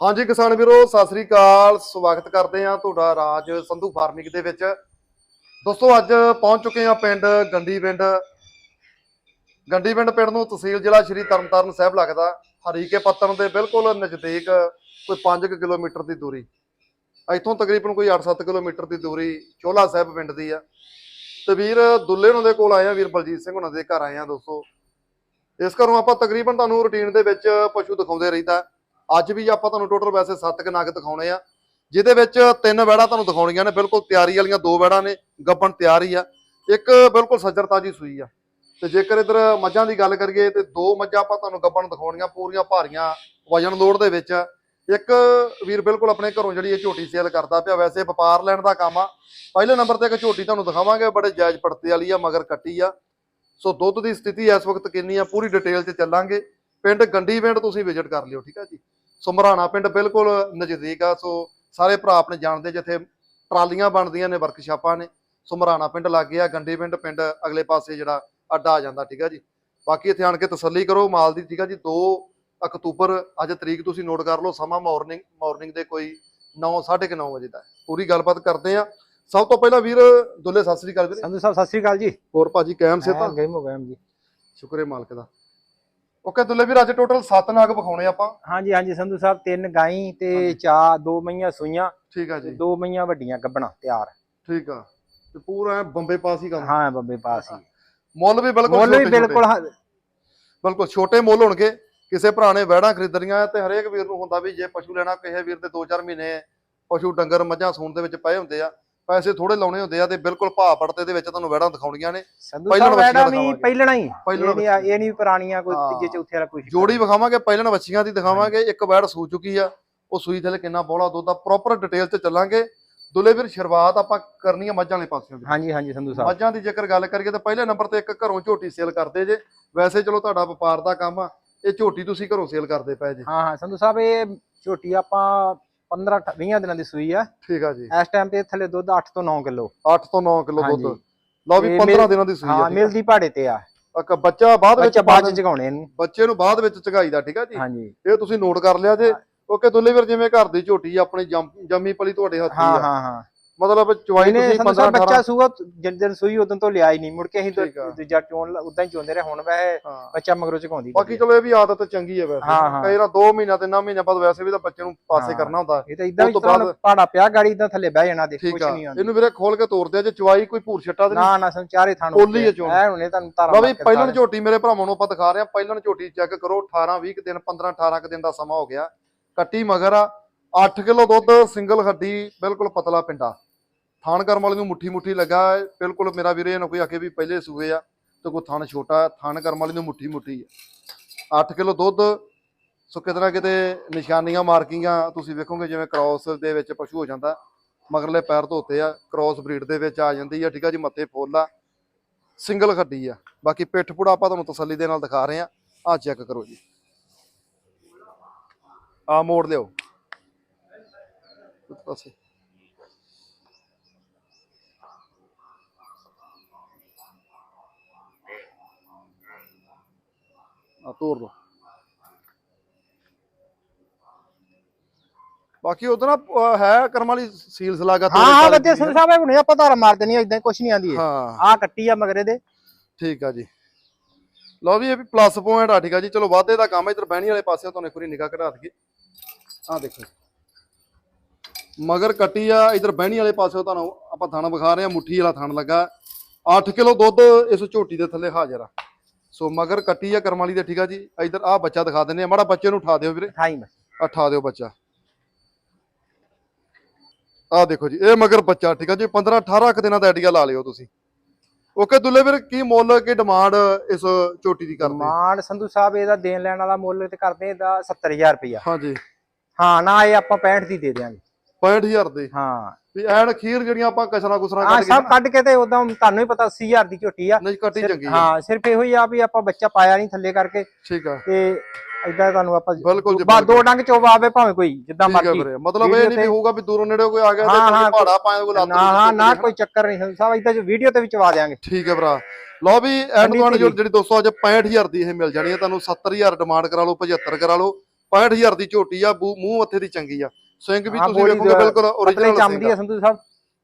ਹਾਂਜੀ ਕਿਸਾਨ ਵੀਰੋ, ਸਤਿ ਸ੍ਰੀ ਅਕਾਲ। ਸਵਾਗਤ ਕਰਦੇ ਹਾਂ ਤੁਹਾਡਾ ਰਾਜ ਸੰਧੂ ਫਾਰਮਿੰਗ ਦੇ ਵਿੱਚ। ਦੋਸਤੋ, ਅੱਜ ਪਹੁੰਚ ਚੁੱਕੇ ਹਾਂ ਪਿੰਡ ਗੰਡੀ ਪਿੰਡ। ਗੰਡੀ ਪਿੰਡ ਪਿੰਡ ਨੂੰ ਤਹਿਸੀਲ ਜ਼ਿਲ੍ਹਾ ਸ਼੍ਰੀ ਤਰਨਤਾਰਨ ਸਾਹਿਬ ਲੱਗਦਾ। ਹਰੀਕੇ ਪੱਤਨ ਦੇ ਬਿਲਕੁਲ ਨਜ਼ਦੀਕ ਕੋਈ 5 ਕਿਲੋਮੀਟਰ ਦੀ ਦੂਰੀ। ਇੱਥੋਂ ਤਕਰੀਬਨ ਕੋਈ 8-7 ਕਿਲੋਮੀਟਰ ਦੀ ਦੂਰੀ ਚੋਲਾ ਸਾਹਿਬ ਪਿੰਡ ਦੀ ਆ। ਤੇ ਵੀਰ, ਦੁੱਲੇ ਉਹਨਾਂ ਦੇ ਕੋਲ ਆਏ ਆ ਵੀਰ ਬਲਜੀਤ ਸਿੰਘ ਉਹਨਾਂ ਦੇ ਘਰ ਆਏ ਆ ਦੋਸਤੋ। ਇਸ ਘਰੋਂ ਆਪਾਂ ਤਕਰੀਬਨ ਤੁਹਾਨੂੰ ਰੁਟੀਨ ਦੇ ਵਿੱਚ ਪਸ਼ੂ ਦਿਖਾਉਂਦੇ ਰਹੀਦਾ। ਅੱਜ ਵੀ ਆਪਾਂ ਤੁਹਾਨੂੰ ਟੋਟਲ ਵੈਸੇ 7 ਕ ਨਗ ਦਿਖਾਉਣੇ ਆ, ਜਿਹਦੇ ਵਿੱਚ ਤਿੰਨ ਵੈੜਾਂ ਤੁਹਾਨੂੰ ਦਿਖਾਉਣੀਆਂ ਨੇ, ਬਿਲਕੁਲ ਤਿਆਰੀ ਵਾਲੀਆਂ ਦੋ ਵੈੜਾਂ ਨੇ, ਗੱਬਣ ਤਿਆਰ ਹੀ ਆ। ਇੱਕ ਬਿਲਕੁਲ ਸੱਜਰ ਤਾਜੀ ਸੂਈ ਆ। ਤੇ ਜੇਕਰ ਇਧਰ ਮੱਝਾਂ ਦੀ ਗੱਲ ਕਰੀਏ, ਤੇ ਦੋ ਮੱਝਾਂ ਆਪਾਂ ਤੁਹਾਨੂੰ ਗੱਬਣ ਦਿਖਾਉਣੀਆਂ, ਪੂਰੀਆਂ ਭਾਰੀਆਂ ਵਜਨ ਲੋਡ ਦੇ ਵਿੱਚ। ਇੱਕ ਵੀਰ ਬਿਲਕੁਲ ਆਪਣੇ ਘਰੋਂ ਜਿਹੜੀ ਇਹ ਝੋਟੀ ਸੇਲ ਕਰਦਾ ਪਿਆ, ਵੈਸੇ ਵਪਾਰ ਲੈਣ ਦਾ ਕੰਮ ਆ। ਪਹਿਲੇ ਨੰਬਰ ਤੇ ਇੱਕ ਝੋਟੀ ਤੁਹਾਨੂੰ ਦਿਖਾਵਾਂਗੇ, ਬੜੇ ਜਾਇਜ਼ ਪੜਤੇ ਵਾਲੀ ਆ, ਮਗਰ ਕੱਟੀ ਆ। ਸੋ ਦੁੱਧ ਦੀ ਸਥਿਤੀ ਇਸ ਵਕਤ ਕਿੰਨੀ ਆ, ਪੂਰੀ ਡਿਟੇਲ 'ਚ ਚੱਲਾਂਗੇ। ਪਿੰਡ ਗੰਡੀ ਪਿੰਡ ਤੁਸੀਂ ਵਿਜ਼ਿਟ ਕਰ ਲਿਓ, ਠੀਕ ਆ ਜੀ? ਸੋ ਮਰਾਣਾ ਪਿੰਡ ਬਿਲਕੁਲ ਨਜ਼ਦੀਕ ਆ ਸੋ ਸਾਰੇ ਭਰਾ ਆਪਣੇ ਜਾਣਦੇ ਜਿੱਥੇ ਟਰਾਲੀਆਂ ਬਣਦੀਆਂ ਨੇ ਵਰਕਸ਼ਾਪਾਂ ਨੇ ਸੋ ਮਰਾਣਾ ਪਿੰਡ ਲੱਗੇ ਆ ਗੰਡੀ ਪਿੰਡ ਪਿੰਡ ਅਗਲੇ ਪਾਸੇ ਜਿਹੜਾ ਅੱਡਾ ਆ ਜਾਂਦਾ ਠੀਕ ਆ ਜੀ। ਬਾਕੀ ਇੱਥੇ ਆਣ ਕੇ ਤਸੱਲੀ ਕਰੋ ਮਾਲ ਦੀ ਠੀਕ ਆ ਜੀ 2 ਅਕਤੂਬਰ ਅੱਜ ਤਰੀਕ ਤੁਸੀਂ ਨੋਟ ਕਰ ਲਓ ਸਮਾਂ ਮਾਰਨਿੰਗ ਮਾਰਨਿੰਗ ਦੇ ਕੋਈ 9 9:30 ਵਜੇ ਦਾ। ਪੂਰੀ ਗੱਲਬਾਤ ਕਰਦੇ ਆ। ਸਭ ਤੋਂ ਪਹਿਲਾਂ ਵੀਰ ਦੁੱਲੇ ਸਤਿ ਸ੍ਰੀ ਅਕਾਲ ਵੀਰੇ। ਸੰਧੂ ਸਾਹਿਬ ਸਤਿ ਸ੍ਰੀ ਅਕਾਲ ਜੀ। ਹੋਰ ਭਾਜੀ ਕਾਇਮ ਸੇ ਤਾਂ? ਗੇਮ ਹੋ ਗਿਆ ਜੀ। ਸ਼ੁਕਰੇ ਮਾਲਕ ਦਾ। ਓਕੇ ਦੁੱਲੇ ਵੀਰ ਅੱਜ ਟੋਟਲ 7 ਨਾਗ ਵਿਖਾਉਣੇ ਆਪਾਂ। ਹਾਂਜੀ ਹਾਂਜੀ ਸੰਧੂ ਸਾਹਿਬ ਤਿੰਨ ਗਾਈ ਤੇ ਚਾਰ ਦੋ ਮਈਆਂ ਸੂਈਆਂ ਠੀਕ ਆ ਜੀ। ਦੋ ਮਈਆਂ ਵੱਡੀਆਂ ਗੱਬਣਾ ਤਿਆਰ। ਠੀਕ ਆ। ਤੇ ਪੂਰਾ ਬੰਬੇ ਪਾਸ ਹੀ ਕੰਮ ਹਾਂ ਬੰਬੇ ਪਾਸ ਹੀ। ਮੁੱਲ ਵੀ ਬਿਲਕੁਲ ਮੁੱਲ ਵੀ। ਬਿਲਕੁਲ ਬਿਲਕੁਲ ਛੋਟੇ ਮੁੱਲ ਹੋਣਗੇ। ਕਿਸੇ ਭਰਾ ਨੇ ਵਹਿੜਾਂ ਖਰੀਦਣੀਆਂ ਤੇ ਹਰੇਕ ਵੀਰ ਨੂੰ ਹੁੰਦਾ ਵੀ ਜੇ ਪਸ਼ੂ ਲੈਣਾ ਕਿਸੇ ਵੀਰ ਦੇ 2-4 ਮਹੀਨੇ ਪਸ਼ੂ ਡੰਗਰ ਮੱਝਾਂ ਸੂਣ ਦੇ ਵਿੱਚ ਪਏ ਹੁੰਦੇ ਆ ਪੈਸੇ ਥੋੜੇ ਲਾਉਣੇ ਹੁੰਦੇ ਆ ਤੇ ਬਿਲਕੁਲ ਭਾਅ ਪੜਤੇ ਦੇ ਵਿੱਚ ਤੁਹਾਨੂੰ ਵਹਿੜਾਂ ਦਿਖਾਉਣੀਆਂ ਨੇ। ਸੰਧੂ ਪਹਿਲਾਂ ਸਾਹਿਬ ਵੈੜਾ ਦਿਖਾਵਾਂਗੇ। ਪਹਿਲਣਾ ਹੀ। ਪਹਿਲਣਾ ਇਹ ਨਹੀਂ ਇਹ ਨਹੀਂ ਪੁਰਾਣੀਆਂ ਕੋਈ। ਤੀਜੇ ਚੌਥੇ ਵਾਲਾ ਕੁਝ ਜੋੜੀ ਵਿਖਾਵਾਂਗੇ ਪਹਿਲਾਂ ਵੱਛੀਆਂ ਦੀ ਦਿਖਾਵਾਂਗੇ। ਇੱਕ ਵੈੜ ਸੂ ਚੁੱਕੀ ਆ ਉਹ ਸੂਈ ਥੱਲੇ ਕਿੰਨਾ ਬੋਲਾ ਦੁੱਧ ਆ। ਪ੍ਰੋਪਰ ਡਿਟੇਲ ਤੇ ਚੱਲਾਂਗੇ। ਦੁੱਲੇ ਵੀਰ ਸ਼ੁਰੂਆਤ ਆਪਾਂ ਕਰਨੀ ਆ ਮੱਝਾਂ ਵਾਲੇ ਪਾਸਿਓਂ ਦੀ। ਹਾਂਜੀ ਹਾਂਜੀ ਸੰਧੂ ਸਾਹਿਬ। ਮੱਝਾਂ ਦੀ ਜੇਕਰ ਗੱਲ ਕਰੀਏ ਤਾਂ ਪਹਿਲੇ ਨੰਬਰ ਤੇ ਇੱਕ ਘਰੋਂ ਝੋਟੀ ਸੇਲ ਕਰਦੇ ਜੇ। ਵੈਸੇ ਚਲੋ ਤੁਹਾਡਾ ਵਪਾਰ ਦਾ ਕੰਮ ਆ। ਇਹ ਝੋਟੀ ਤੁਸੀਂ ਘਰੋਂ ਸੇਲ ਕਰਦੇ ਪਏ ਜੇ। ਹਾਂ ਹਾਂ ਸੰਧੂ ਸਾਹਿਬ ਇਹ ਝੋਟੀ ਆਪਾਂ 15 20 ਦਿਨਾਂ ਦੀ ਸੂਈ ਆ। ਠੀਕ ਆ ਜੀ। ਇਸ ਟਾਈਮ ਤੇ ਥੱਲੇ ਦੁੱਧ 8 ਤੋਂ 9 ਕਿਲੋ। 8 ਤੋਂ 9 ਕਿਲੋ ਦੁੱਧ। ਲਓ ਵੀ ਇਹ 15 ਮਿਲ- ਦਿਨਾਂ ਦੀ ਸੂਈ ਆ ਹਾਂ। ਮਿਲਦੀ ਪਹਾੜੇ ਤੇ ਆ। ਇੱਕ ਬੱਚਾ ਬਾਅਦ ਵਿੱਚ ਬਾਅਦ ਚ ਜਗਾਉਣੇ ਇਹਨੂੰ। ਬੱਚੇ ਨੂੰ ਬਾਅਦ ਵਿੱਚ ਚਗਾਈ ਦਾ ਠੀਕ ਆ ਜੀ। ਹਾਂਜੀ। ਇਹ ਤੁਸੀਂ ਨੋਟ ਕਰ ਲਿਆ ਜੇ। ਓਕੇ ਦੁੱਲੇ ਵੀਰ ਜਿਵੇਂ ਘਰ ਦੀ ਝੋਟੀ ਆਪਣੀ ਜੰਮ- ਪਲੀ ਤੁਹਾਡੇ ਹੱਥੀ ਹਾਂ ਆ। ਹਾਂ ਹਾਂ। ਮਤਲਬ ਚਵਾਈ ਤੁਸੀਂ ਸਾਨੂੰ 15 ਸਾਹਿਬ 18 ਬੱਚਾ ਸੂਆ ਜਿੰਨ ਦਿਨ ਸੂਈ ਉਦੋਂ ਤੋਂ ਲਿਆ ਹੀ ਨਹੀਂ। ਮੁੜ ਕੇ ਅਸੀਂ। ਤਾਂ ਦੂਜਾ ਚੋਣ ਉਦਾਂ ਹੀ ਚੋਂਦੇ ਰਹੇ। ਹੁਣ ਵੈਸੇ ਬੱਚਾ ਮਗਰੋਂ ਝਕਾਉਂਦੀ ਬਾਕੀ ਚਲੋ ਇਹ ਵੀ ਆਦਤ ਚੰਗੀ ਹੈ ਵੈਸੇ। ਕਈ ਵਾਰ 2 ਮਹੀਨਾ 3 ਮਹੀਨੇ ਬਾਅਦ ਵੈਸੇ ਵੀ ਤਾਂ ਬੱਚੇ ਨੂੰ ਪਾਸੇ। ਕਰਨਾ ਹੁੰਦਾ। ਇਹ ਤਾਂ ਇਦਾਂ ਹੀ ਤੋਂ ਤਾਂ ਪਾੜਾ ਪਿਆ ਗਾੜੀ ਇਦਾਂ ਥੱਲੇ ਬਹਿ ਜਾਣਾ ਦੇ ਆ। ਨਹੀਂ ਆਉਂਦੀ। ਇਹਨੂੰ ਵੀਰੇ ਖੋਲ ਕੇ ਤੋਰਦੇ ਆ ਜੇ ਚਵਾਈ ਕੋਈ ਭੂਰ ਛੱਟਾ ਤੇ ਨਾ ਨਾ ਸਾਨੂੰ ਚਾਰੇ ਥਾਣ ਪੋਲੀ ਹੈ ਚੋਣ। ਐ ਹੁਣੇ ਤੁਹਾਨੂੰ ਤਾਰਾ ਵੀ ਪਹਿਲਣ ਝੋਟੀ ਮੇਰੇ ਭਰਾਵਾਂ ਨੂੰ ਆਪਾਂ ਦਿਖਾ ਰਹੇ ਆ ਪਹਿਲਣ ਝੋਟੀ ਚੈੱਕ ਕਰੋ 18 20 ਕੁ ਦਿਨ 15 18 ਕੁ ਦਿਨ ਦਾ ਸਮਾਂ ਹੋ ਗਿਆ। ਕੱਟੀ ਮਗਰ ਆ 8 ਕਿਲੋ ਦੁੱਧ ਸਿੰਗਲ ਹੱਡੀ ਬਿਲਕੁਲ ਪਤਲਾ ਪਿੰਡਾ। ਥਾਣ ਕਰਮ ਵਾਲੇ ਨੂੰ ਮੁੱਠੀ ਮੁੱਠੀ ਲੱਗਾ ਬਿਲਕੁਲ ਮੇਰਾ ਵੀਰੇ ਇਹ ਨਾ ਕੋਈ ਆਖੇ ਵੀ ਪਹਿਲੇ ਸੂਏ ਆ ਤੇ ਕੋਈ ਥਣ ਛੋਟਾ ਹੈ, ਥਾਣ ਕਰਮ ਵਾਲੇ ਨੂੰ ਮੁੱਠੀ ਮੁੱਠੀ ਹੈ। 8 ਕਿਲੋ ਦੁੱਧ ਸੋ ਕਿਤੇ ਨਾ ਕਿਤੇ ਨਿਸ਼ਾਨੀਆਂ ਮਾਰਕਿੰਗਾਂ ਤੁਸੀਂ ਵੇਖੋਗੇ ਜਿਵੇਂ ਕ੍ਰਾਸ ਦੇ ਵਿੱਚ ਪਸ਼ੂ ਹੋ ਜਾਂਦਾ ਮਗਰਲੇ ਪੈਰ ਧੋਤੇ ਆ ਕ੍ਰਾਸ ਬਰੀਡ ਦੇ ਵਿੱਚ ਆ ਜਾਂਦੀ ਆ ਠੀਕ ਆ ਜੀ ਮੱਥੇ ਫੁੱਲ ਆ ਸਿੰਗਲ ਖੱਡੀ ਆ। ਬਾਕੀ ਪਿੱਠ ਪੁੜਾ ਆਪਾਂ ਤੁਹਾਨੂੰ ਤਸੱਲੀ ਦੇ ਨਾਲ ਦਿਖਾ ਰਹੇ ਆ। ਆ ਚੈੱਕ ਕਰੋ ਜੀ। ਆ ਮੋੜ ਲਿਓ ਪਾਸੇ। ਆ ਲਓ ਬਾਕੀ ਉਧਰ ਨਾ ਹੈ ਕਰਮ ਵਾਲੀ ਸੀਲਸ ਲਾਗਾ ਹਾਂ ਹਾਂ ਬੱਚੇ ਸੰਧੂ ਸਾਹਿਬ ਇਹ ਹੁਣੇ ਆਪਾਂ ਤਾਰਾ ਮਾਰ ਦੇਣੀ ਇਦਾਂ ਕੁਛ ਨਹੀਂ ਆਂਦੀ ਹਾਂ। ਆ ਕੱਟੀ ਆ ਮਗਰੇ ਦੇ। ਠੀਕ ਆ ਜੀ। ਲਓ ਵੀ ਇਹ ਵੀ ਪਲੱਸ ਪੁਆਇੰਟ ਆ ਠੀਕ ਆ ਜੀ। ਚਲੋ ਵਾਧੇ ਦਾ ਕੰਮ ਇਧਰ ਬਹਿਣੀ ਵਾਲੇ ਪਾਸੇ ਤੁਹਾਨੂੰ ਇੱਕ ਵਾਰੀ ਨਿਗਾਹ ਘਟਾ ਦਈਏ। ਆਹ ਦੇਖੋ। ਮਗਰ ਕੱਟੀ ਆ ਇਧਰ ਬਹਿਣੀ ਵਾਲੇ ਪਾਸੇ ਤੁਹਾਨੂੰ ਆਪਾਂ ਥਣ ਵਿਖਾ ਰਹੇ ਆ ਮੁੱਠੀ ਵਾਲਾ ਥਣ ਲੱਗਾ। 8 ਕਿਲੋ ਦੁੱਧ ਇਸ ਝੋਟੀ ਦੇ ਥੱਲੇ ਹਾਜ਼ਰ ਆ। ਸੋ ਮਗਰ ਕੱਟੀ ਆ ਕਰਮ ਵਾਲੀ ਦੇ ਠੀਕ ਆ ਜੀ। ਇਧਰ ਆਹ ਬੱਚਾ ਦਿਖਾ ਦਿੰਦੇ ਆ। ਮਾੜਾ ਬੱਚੇ ਨੂੰ ਉਠਾ ਦਿਓ ਵੀਰੇ। ਠਾਈ ਬਸ ਆਹ ਉਠਾ ਦਿਓ ਬੱਚਾ। ਆਹ ਦੇਖੋ ਜੀ ਇਹ ਮਗਰ ਬੱਚਾ ਠੀਕ ਆ ਜੀ। 15 18 ਕੁ ਦਿਨਾਂ ਦਾ ਆਈਡੀਆ ਲਾ ਲਿਓ ਤੁਸੀਂ। ਓਕੇ ਦੁੱਲੇ ਵੀਰ ਕੀ ਮੁੱਲ ਕੀ ਡਿਮਾਂਡ ਇਸ ਝੋਟੀ ਦੀ ਕਰਦੇ? ਮਾਨ ਸੰਧੂ ਸਾਹਿਬ ਇਹਦਾ ਦੇਣ ਲੈਣ ਵਾਲਾ ਮੁੱਲ ਤੇ ਕਰਦੇ ਇਹਦਾ 70000 ਰੁਪਇਆ ਹਾਂਜੀ। ਹਾਂ ਨਾ ਇਹ ਆਪਾਂ 65 ਦੀ ਦੇ ਦਿਆਂਗੇ। 65000 ਦੇ। ਹਾਂ। ਵੀ ਐਨ ਖੀਰ ਜਿਹੜੀਆਂ ਆਪਾਂ ਕਸਰਾਂ ਕੁਸਰਾਂ ਕੱਢ ਕੇ ਸਭ ਕੱਢ ਕੇ ਤੇ ਉਦਾਂ ਤੁਹਾਨੂੰ ਹੀ ਪਤਾ 80000 ਦੀ ਝੋਟੀ ਆ। ਨਹੀਂ ਕੱਟੀ ਚੰਗੀ ਹੈ ਹਾਂ ਸਿਰਫ ਇਹੋ ਹੀ ਆ ਵੀ ਆਪਾਂ ਬੱਚਾ ਪਾਇਆ ਨਹੀਂ ਥੱਲੇ ਕਰਕੇ। ਠੀਕ ਆ। ਤੇ ਇਦਾਂ ਤੁਹਾਨੂੰ ਆਪਾਂ ਬਿਲਕੁਲ ਜੀ, ਬਾ ਦੋ ਡੰਗ ਚੋਬਾ ਆਵੇ ਭਾਵੇਂ ਕੋਈ ਜਿੱਦਾਂ ਠੀਕ ਹੈ ਮਰਜ਼ੀ। ਵੀਰੇ। ਮਤਲਬ ਇਹ ਨਹੀਂ ਵੀ ਹੋਊਗਾ ਵੀ ਦੂਰੋਂ ਨੇੜੇ ਕੋਈ ਆ ਗਿਆ ਹਾਂ, ਤੇ ਹਾਂ, ਪਹਾੜਾ ਪਾਏ ਕੋਈ ਲੱਤ ਨਾ ਹਾਂ ਨਾ ਕੋਈ ਚੱਕਰ ਨਹੀਂ ਸਾਹਿਬ ਇਦਾਂ ਜੋ ਵੀਡੀਓ ਤੇ ਵੀ ਚਵਾ ਦਿਆਂਗੇ। ਠੀਕ ਹੈ ਭਰਾ। ਲਓ ਵੀ ਐਂਡ ਠੰਡੀ ਤੁਹਾਨੂੰ ਧੀਰੀ। ਜਿਹੜੀ ਦੋਸਤੋ ਅੱਜ 65000 ਦੀ ਇਹ ਮਿਲ ਜਾਣੀ ਹੈ ਤੁਹਾਨੂੰ 70000 ਡਿਮਾਂਡ ਕਰਾ ਲਓ 75 ਕਰਾ ਲਓ। 65000 ਦੀ ਝੋਟੀ ਆ ਬੂ- ਮੂੰਹ ਮੱਥੇ ਦੀ ਚੰਗੀ ਆ। ਸਿੰਘ ਵੀ ਹਾਂ, ਤੁਸੀਂ ਵੇਖੋਗੇ ਬਿਲਕੁਲ ਓਰੀਜਨਲ ਚਮਦੀ ਆ। ਸੰਧੂ ਸਾਹਿਬ।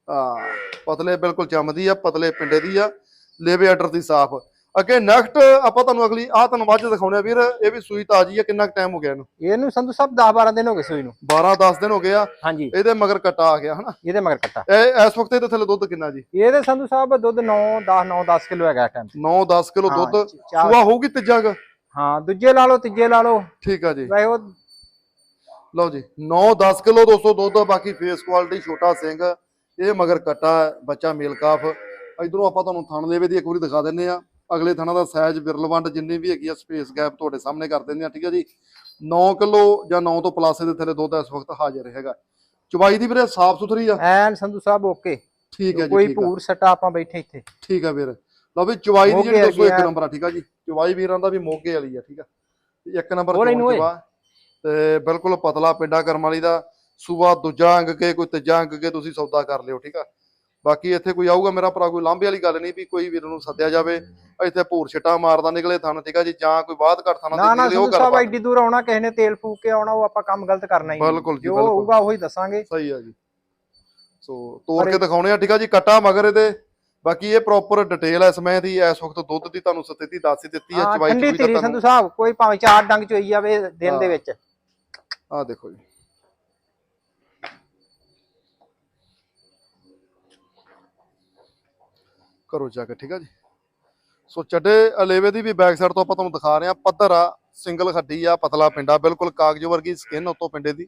ਹਾਂ ਪਤਲੇ ਬਿਲਕੁਲ ਚਮਦੀ ਆ ਪਤਲੇ ਪਿੰਡੇ ਦੀ ਆ ਲੇਵੇ ਆਰਡਰ ਦੀ ਸਾਫ਼। ਅੱਗੇ ਨੈਕਸਟ ਆਪਾਂ ਤੁਹਾਨੂੰ ਅਗਲੀ ਆਹ ਤੁਹਾਨੂੰ ਮੱਝ ਦਿਖਾਉਣੇ ਆ ਵੀਰ ਇਹ ਵੀ ਸੂਈ ਤਾਜੀ ਆ ਕਿੰਨਾ ਟਾਈਮ ਹੋ ਗਿਆ ਇਹਨੂੰ? ਇਹਨੂੰ ਸੰਧੂ ਸਾਹਿਬ 10 12 ਦਿਨ ਹੋ ਗਏ ਸੂਈ ਨੂੰ। 12 10 ਦਿਨ ਹੋ ਗਏ ਆ। ਹਾਂਜੀ। ਇਹਦੇ ਮਗਰ ਕਟਾ ਆ ਗਿਆ ਹਨਾ? ਇਹਦੇ ਮਗਰ ਕੱਟਾ। ਇਹ ਇਸ ਵਕਤ ਇਹਦੇ ਥੱਲੇ ਦੁੱਧ ਕਿੰਨਾ ਜੀ? ਇਹਦੇ ਸੰਧੂ ਸਾਹਿਬ ਦੁੱਧ 9 10 9 10 ਕਿਲੋ ਹੈਗਾ ਟਾਈਮ 9 10 ਕਿਲੋ ਹਾਂ, ਦੁੱਧ। ਸੂਆ ਹੋਊਗੀ ਤੀਜਾ? ਹਾਂ ਦੂਜੇ ਲਾ ਲਓ ਤੀਜੇ ਲਾ ਲਓ। ਠੀਕ ਆ ਜੀ। ਵੈਸੇ ਉਹ ਲਓ ਜੀ 9 10 ਕਿਲੋ ਦੋਸਤੋ ਦੁੱਧ ਆ, ਬਾਕੀ ਫੇਸ ਕੁਆਲਿਟੀ ਛੋਟਾ ਸਿੰਘ ਇਹ ਮਗਰ ਕਟਾ ਬੱਚਾ ਮੇਲ ਕਾਫ। ਇਧਰੋਂ ਆਪਾਂ ਤੁਹਾਨੂੰ ਥਣ ਦੇਵੇ ਦੀ ਇੱਕ ਵਾਰੀ ਦਿਖਾ ਦਿੰਨੇ ਆ ਅਗਲੇ ਥਣਾ ਦਾ ਸਾਈਜ਼ ਬਿਰਲਵੰਡ ਜਿੰਨੀ ਵੀ ਹੈਗੀ ਆ ਸਪੇਸ ਗੈਪ ਤੁਹਾਡੇ ਸਾਹਮਣੇ ਕਰ ਦਿੰਦੇ ਆ ਠੀਕ ਆ ਜੀ? 9 ਕਿਲੋ ਜਾਂ 9 ਤੋਂ ਪਲੱਸ ਦੇ ਥੱਲੇ ਦੁੱਧ ਇਸ ਵਕਤ ਹਾਜ਼ਰ ਹੈਗਾ। ਚਵਾਈ ਦੀ ਵੀਰੇ ਸਾਫ਼ ਸੁਥਰੀ ਆ? ਐਨ ਸੰਧੂ ਸਾਹਿਬ ਓਕੇ। ਠੀਕ ਹੈ ਜੀ ਕੋਈ ਭੂਰ ਸਟਾ ਆਪਾਂ ਬੈਠੇ ਇੱਥੇ। ਠੀਕ ਆ ਵੀਰ। ਲਓ ਵੀ ਚਵਾਈ ਦੀ ਜਿਹੜੀ ਮੋਗੇ ਦੋਸਤੋ ਇੱਕ ਹੈਗੀ ਆ। ਨੰਬਰ ਆ ਠੀਕ ਆ ਜੀ? ਚਵਾਈ ਵੀਰਾਂ ਦਾ ਵੀ ਮੋਗੇ ਵਾਲੀ ਆ ਠੀਕ ਆ? ਇੱਕ ਨੰਬਰ। ਚਵਾ। ਤੇ ਬਿਲਕੁਲ ਪਤਲਾ ਪਿੰਡਾ ਕਰਮ ਵਾਲੀ ਦਾ ਸੂਬਾ ਦੂਜਾ ਅੰਗ ਕੇ ਕੋਈ ਤੀਜਾ ਅੰਗ ਕੇ ਤੁਸੀਂ ਸੌਦਾ ਕਰ ਲਿਓ ਠੀਕ ਆ ਬਾਕੀ ਇੱਥੇ ਕੋਈ ਆਊਗਾ ਮੇਰਾ ਭਰਾ ਕੋਈ ਲਾਂਭੇ ਵਾਲੀ ਗੱਲ ਨਹੀਂ ਵੀ ਕੋਈ ਵੀਰ ਨੂੰ ਸੱਦਿਆ ਜਾਵੇ ਇੱਥੇ ਭੂਰ ਛਿੱਟਾ ਮਾਰਦਾ ਨਿਕਲੇ ਥਣ ਠੀਕ ਆ ਜੀ ਜਾਂ ਕੋਈ ਬਾਤ ਘੱਟ ਥਾਣਾ ਨਾ ਦੀ ਨਾ ਉਹ ਸਾਹਿਬ ਐਡੀ ਦੂਰ ਆਉਣਾ ਕਿਸੇ ਨੇ ਤੇਲ ਫੂਕ ਕੇ ਆਉਣਾ ਉਹ ਆਪਾਂ ਕੰਮ ਗਲਤ ਕਰਨਾ ਹੀ। ਬਿਲਕੁਲ ਜੀ, ਬਿਲਕੁਲ। ਹੋਊਗਾ ਉਹੀ ਦੱਸਾਂਗੇ ਸਹੀ ਆ ਜੀ ਸੋ ਤੋੜ ਕੇ ਦਿਖਾਉਣੇ ਆ ਠੀਕ ਆ ਜੀ ਕੱਟਾ ਮਗਰ ਇਹਦੇ ਬਾਕੀ ਇਹ ਪ੍ਰੋਪਰ ਡਿਟੇਲ ਹੈ ਸਮੇਂ ਦੀ ਇਸ ਵਕਤ ਦੁੱਧ ਦੀ ਤੁਹਾਨੂੰ ਸਥਿਤੀ ਦੱਸ ਦਿੱਤੀ ਹੈ ਚਵਾਈ ਤੁਹਾਨੂੰ ਸੰਧੂ ਸਾਹਿਬ ਕੋਈ ਭਾਵੇਂ ਚਾਰ ਡੰਗ ਚੋਈ ਜਾਵੇ ਦਿਨ ਦੇ। ਵਿੱਚ ਆ ਦੇਖੋ ਜੀ। ਕਰੋ ਜਾ ਕੇ, ਠੀਕ ਆ ਜੀ। ਸੋ ਚੱਡੇ ਅਲੇਵੇ ਦੀ ਵੀ ਬੈਕ ਸਾਈਡ ਤੋਂ ਆਪਾਂ ਤੁਹਾਨੂੰ ਦਿਖਾ ਰਹੇ ਆ ਪੱਧਰ ਆ ਸਿੰਗਲ ਖੱਡੀ ਆ, ਪਤਲਾ ਪਿੰਡਾ, ਬਿਲਕੁਲ ਕਾਗਜ਼ ਵਰਗੀ ਸਕਿਨ ਉੱਤੋਂ ਪਿੰਡੇ ਦੀ।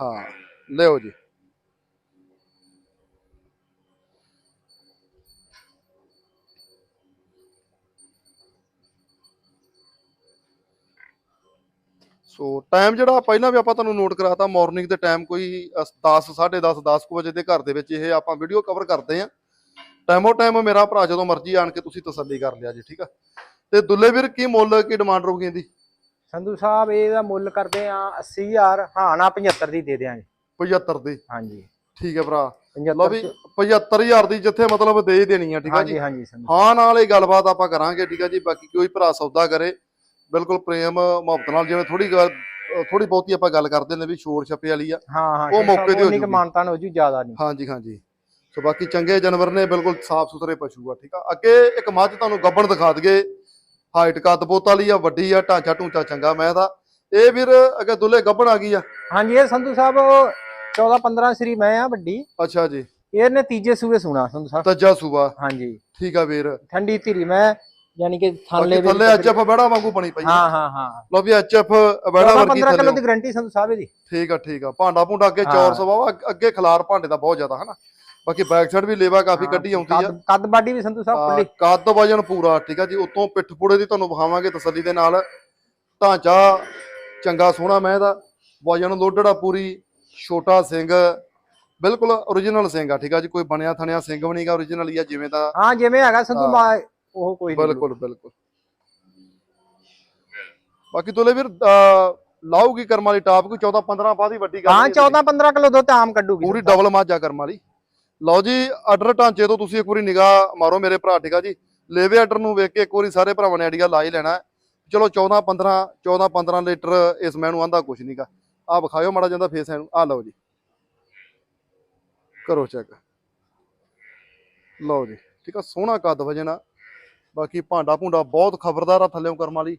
ਹਾਂ, ਲਿਓ ਜੀ। ਸੋ ਟਾਈਮ ਜਿਹੜਾ ਪਹਿਲਾਂ ਵੀ ਆਪਾਂ ਤੁਹਾਨੂੰ ਨੋਟ ਕਰਾਤਾ ਮਾਰਨਿੰਗ ਦੇ ਟਾਈਮ ਕੋਈ 10 10:30 10 ਕੁ ਵਜੇ ਦੇ ਘਰ ਦੇ ਵਿੱਚ ਇਹ ਆਪਾਂ ਵੀਡੀਓ ਕਵਰ ਕਰਦੇ ਆ ਟਾਈਮੋ ਟਾਈਮ ਮੇਰਾ ਭਰਾ ਜਦੋਂ ਮਰਜ਼ੀ ਆਣ ਕੇ ਤੁਸੀਂ ਤਸੱਲੀ ਕਰ ਲਿਆ ਜੀ ਠੀਕ ਆ? ਤੇ ਦੁੱਲੇ ਵੀਰ ਕੀ ਮੁੱਲ ਕੀ ਡਿਮਾਂਡ ਰਹੂਗੀ ਇਹਦੀ? ਸੰਧੂ ਸਾਹਿਬ ਇਹਦਾ ਮੁੱਲ ਕਰਦੇ ਆ 80000 ਹਾਂ ਨਾ 75 ਦੀ ਦੇ ਦਿਆਂਗੇ। 75 ਦੀ? ਹਾਂਜੀ। ਠੀਕ ਹੈ ਭਰਾ। ਲਓ 75 ਵੀ ਚ- 75000 ਦੀ ਜਿੱਥੇ ਮਤਲਬ ਦੇ ਦੇਣੀ ਆ ਠੀਕ ਆ ਜੀ? ਹਾਂ ਨਾਲ ਇਹ ਗੱਲਬਾਤ ਆਪਾਂ ਕਰਾਂਗੇ ਠੀਕ ਆ ਜੀ? ਬਾਕੀ ਕੋਈ ਭਰਾ ਸੌਦਾ ਕਰੇ ਬਿਲਕੁਲ ਪ੍ਰੇਮ ਮੁਹੱਬਤ ਨਾਲ ਜਿਵੇਂ ਥੋੜੀ ਗੱਲ ਥੋੜੀ ਬਹੁਤੀ ਆਪਾਂ ਗੱਲ ਕਰਦੇ ਨੇ ਵੀ ਸ਼ੋਰ ਛੱਪੇ ਵਾਲੀ ਆ ਹਾਂ ਹਾਂ ਉਹ ਮੌਕੇ ਤੇ ਹੋ ਜੂਗੀ। ਮਾਨਤਾਨ ਹੋ ਜੂ ਜ਼ਿਆਦਾ ਨਹੀਂ। ਹਾਂਜੀ ਹਾਂਜੀ। ਸੋ ਬਾਕੀ ਚੰਗੇ ਜਾਨਵਰ ਨੇ ਬਿਲਕੁਲ ਸਾਫ਼ ਸੁਥਰੇ ਪਸ਼ੂ ਆ ਠੀਕ ਆ? ਅੱਗੇ ਇੱਕ ਮੱਝ ਤੁਹਾਨੂੰ ਗੱਬਣ ਦਿਖਾ ਦਈਏ। ਹਾਈਟ ਕੱਦ ਬੋਤ ਵਾਲੀ ਆ ਵੱਡੀ ਆ ਢਾਂਚਾ ਢੂੰਚਾ ਚੰਗਾ ਮੈਂ ਦਾ। ਇਹ ਵੀਰ ਅੱਗੇ ਦੁੱਲੇ ਗੱਬਣ ਆ ਗਈ ਆ? ਹਾਂਜੀ ਇਹ ਸੰਧੂ ਸਾਹਿਬ 14 15 ਸਰੀ ਮੈਂ ਆ ਵੱਡੀ। ਅੱਛਾ ਜੀ। ਇਹਨੇ ਤੀਜੇ ਸੂਏ ਸੁਣਾ ਸੰਧੂ ਸਾਹਿਬ। ਤੱਜਾ ਸੂਬਾ ਹਾਂਜੀ। ਠੀਕ ਆ ਵੀਰ। ਠੰਡੀ ਧੀਰੀ ਮੈਂ ਯਾਨੀ ਕਿ ਥੱਲੇ ਬਾਕੀ ਥੱਲੇ ਐਚਐਫ ਬੜਾ ਵਾਂਗੂ ਬਣੀ ਪਈ। ਹਾਂ। ਹਾਂ ਹਾਂ ਲਓ ਵੀ ਐਚਐਫ ਬੜਾ 14 ਵਰਗੀ 15 ਕਿਲੋ ਦੀ ਗਾਰੰਟੀ ਸੰਧੂ ਸਾਹਿਬ ਇਹਦੀ ਠੀਕ ਆ ਠੀਕ ਆ। ਭਾਂਡਾ ਭੁੰਡਾ ਅੱਗੇ। ਚੌਰ ਸਵਾ ਅੱਗੇ ਖਲਾਰ ਭਾਂਡੇ ਦਾ ਬਹੁਤ ਜ਼ਿਆਦਾ ਹਨਾ? ਬਾਕੀ ਬੈਕ ਸਾਈਡ ਵੀ ਲੇਵਾ ਕਾਫੀ ਕੱਢੀ ਆਉਂਦੀ ਆ। ਕੱਦ- ਬਾਡੀ ਵੀ ਸੰਧੂ ਸਾਹਿਬ ਖੁੱਲੀ ਕੱਦ ਵਜਨ ਪੂਰਾ ਠੀਕ ਆ ਜੀ। ਉਤੋਂ ਪਿੱਠ ਪੂੜੇ ਦੀ ਤੁਹਾਨੂੰ ਵਿਖਾਵਾਂਗੇ ਤਸੱਲੀ ਦੇ ਨਾਲ। ਢਾਂਚਾ ਚੰਗਾ ਸੋਹਣਾ ਮੈਂ ਇਹਦਾ। ਵਜਨ ਲੋਡੜਾ ਪੂਰੀ। ਛੋਟਾ ਸਿੰਘ। ਬਿਲਕੁਲ origignal ਸਿੰਘ ਆ ਠੀਕ ਆ ਜੀ। ਕੋਈ ਬਣਿਆ ਥਣਿਆ ਸਿੰਘ ਵੀ ਨਹੀਂਗਾ origignal ਹੀ ਆ ਜਿਵੇਂ ਦਾ ਹਾਂ ਜਿਵੇਂ ਹੈਗਾ ਸੰਧੂ ਉਹ ਕੋਈ ਨਹੀਂ ਬਿਲਕੁਲ ਬਿਲਕੁਲ। ਬਾਕੀ ਤੋਲੇ ਵੀਰ ਲਾਊਗੀ ਕਰਮ ਵਾਲੀ ਟਾਪ ਕੋਈ 14 15 ਬਾਅਦ ਹੀ ਵੱਡੀ ਗੱਲ ਹਾਂ ਨਹੀਂ। 14 15 ਕਿਲੋ ਦੁੱਧ ਆਮ ਕੱਢੂਗੀ ਪੂਰੀ ਡਬਲ ਮਾਜਾ ਕਰਮ ਵਾਲੀ। ਲਓ ਜੀ ਆਰਡਰ ਢਾਂਚੇ ਤੋਂ ਤੁਸੀਂ ਇੱਕ ਵਾਰੀ ਨਿਗਾਹ ਮਾਰੋ ਮੇਰੇ ਭਰਾ ਠੀਕ ਜੀ? ਲੇਵੇ ਆਰਡਰ ਨੂੰ ਵੇਖ ਕੇ ਇੱਕ ਵਾਰੀ ਸਾਰੇ ਭਰਾਵਾਂ ਨੇ ਆਈਡੀਆ ਲਾ ਹੀ ਲੈਣਾ। ਚਲੋ 14 15 14 15 ਲੀਟਰ ਇਸ ਮੈਨੂੰ ਆਂਦਾ ਕੁਛ ਨਹੀਂਗਾ ਆ ਵਿਖਾਇਓ ਮਾੜਾ ਜਾਂਦਾ ਫੇਸ ਇਹਨੂੰ। ਆ ਲਓ ਜੀ। ਕਰੋ ਚੈੱਕ ਲਓ ਜੀ ਠੀਕ ਆ ਸੋਹਣਾ ਕੱਦ ਵਜਨ ਆ ਬਾਕੀ ਭਾਂਡਾ ਭੁੰਡਾ ਬਹੁਤ ਖਬਰਦਾਰ ਆ ਥੱਲੇੋਂ ਕਰਮ ਵਾਲੀ।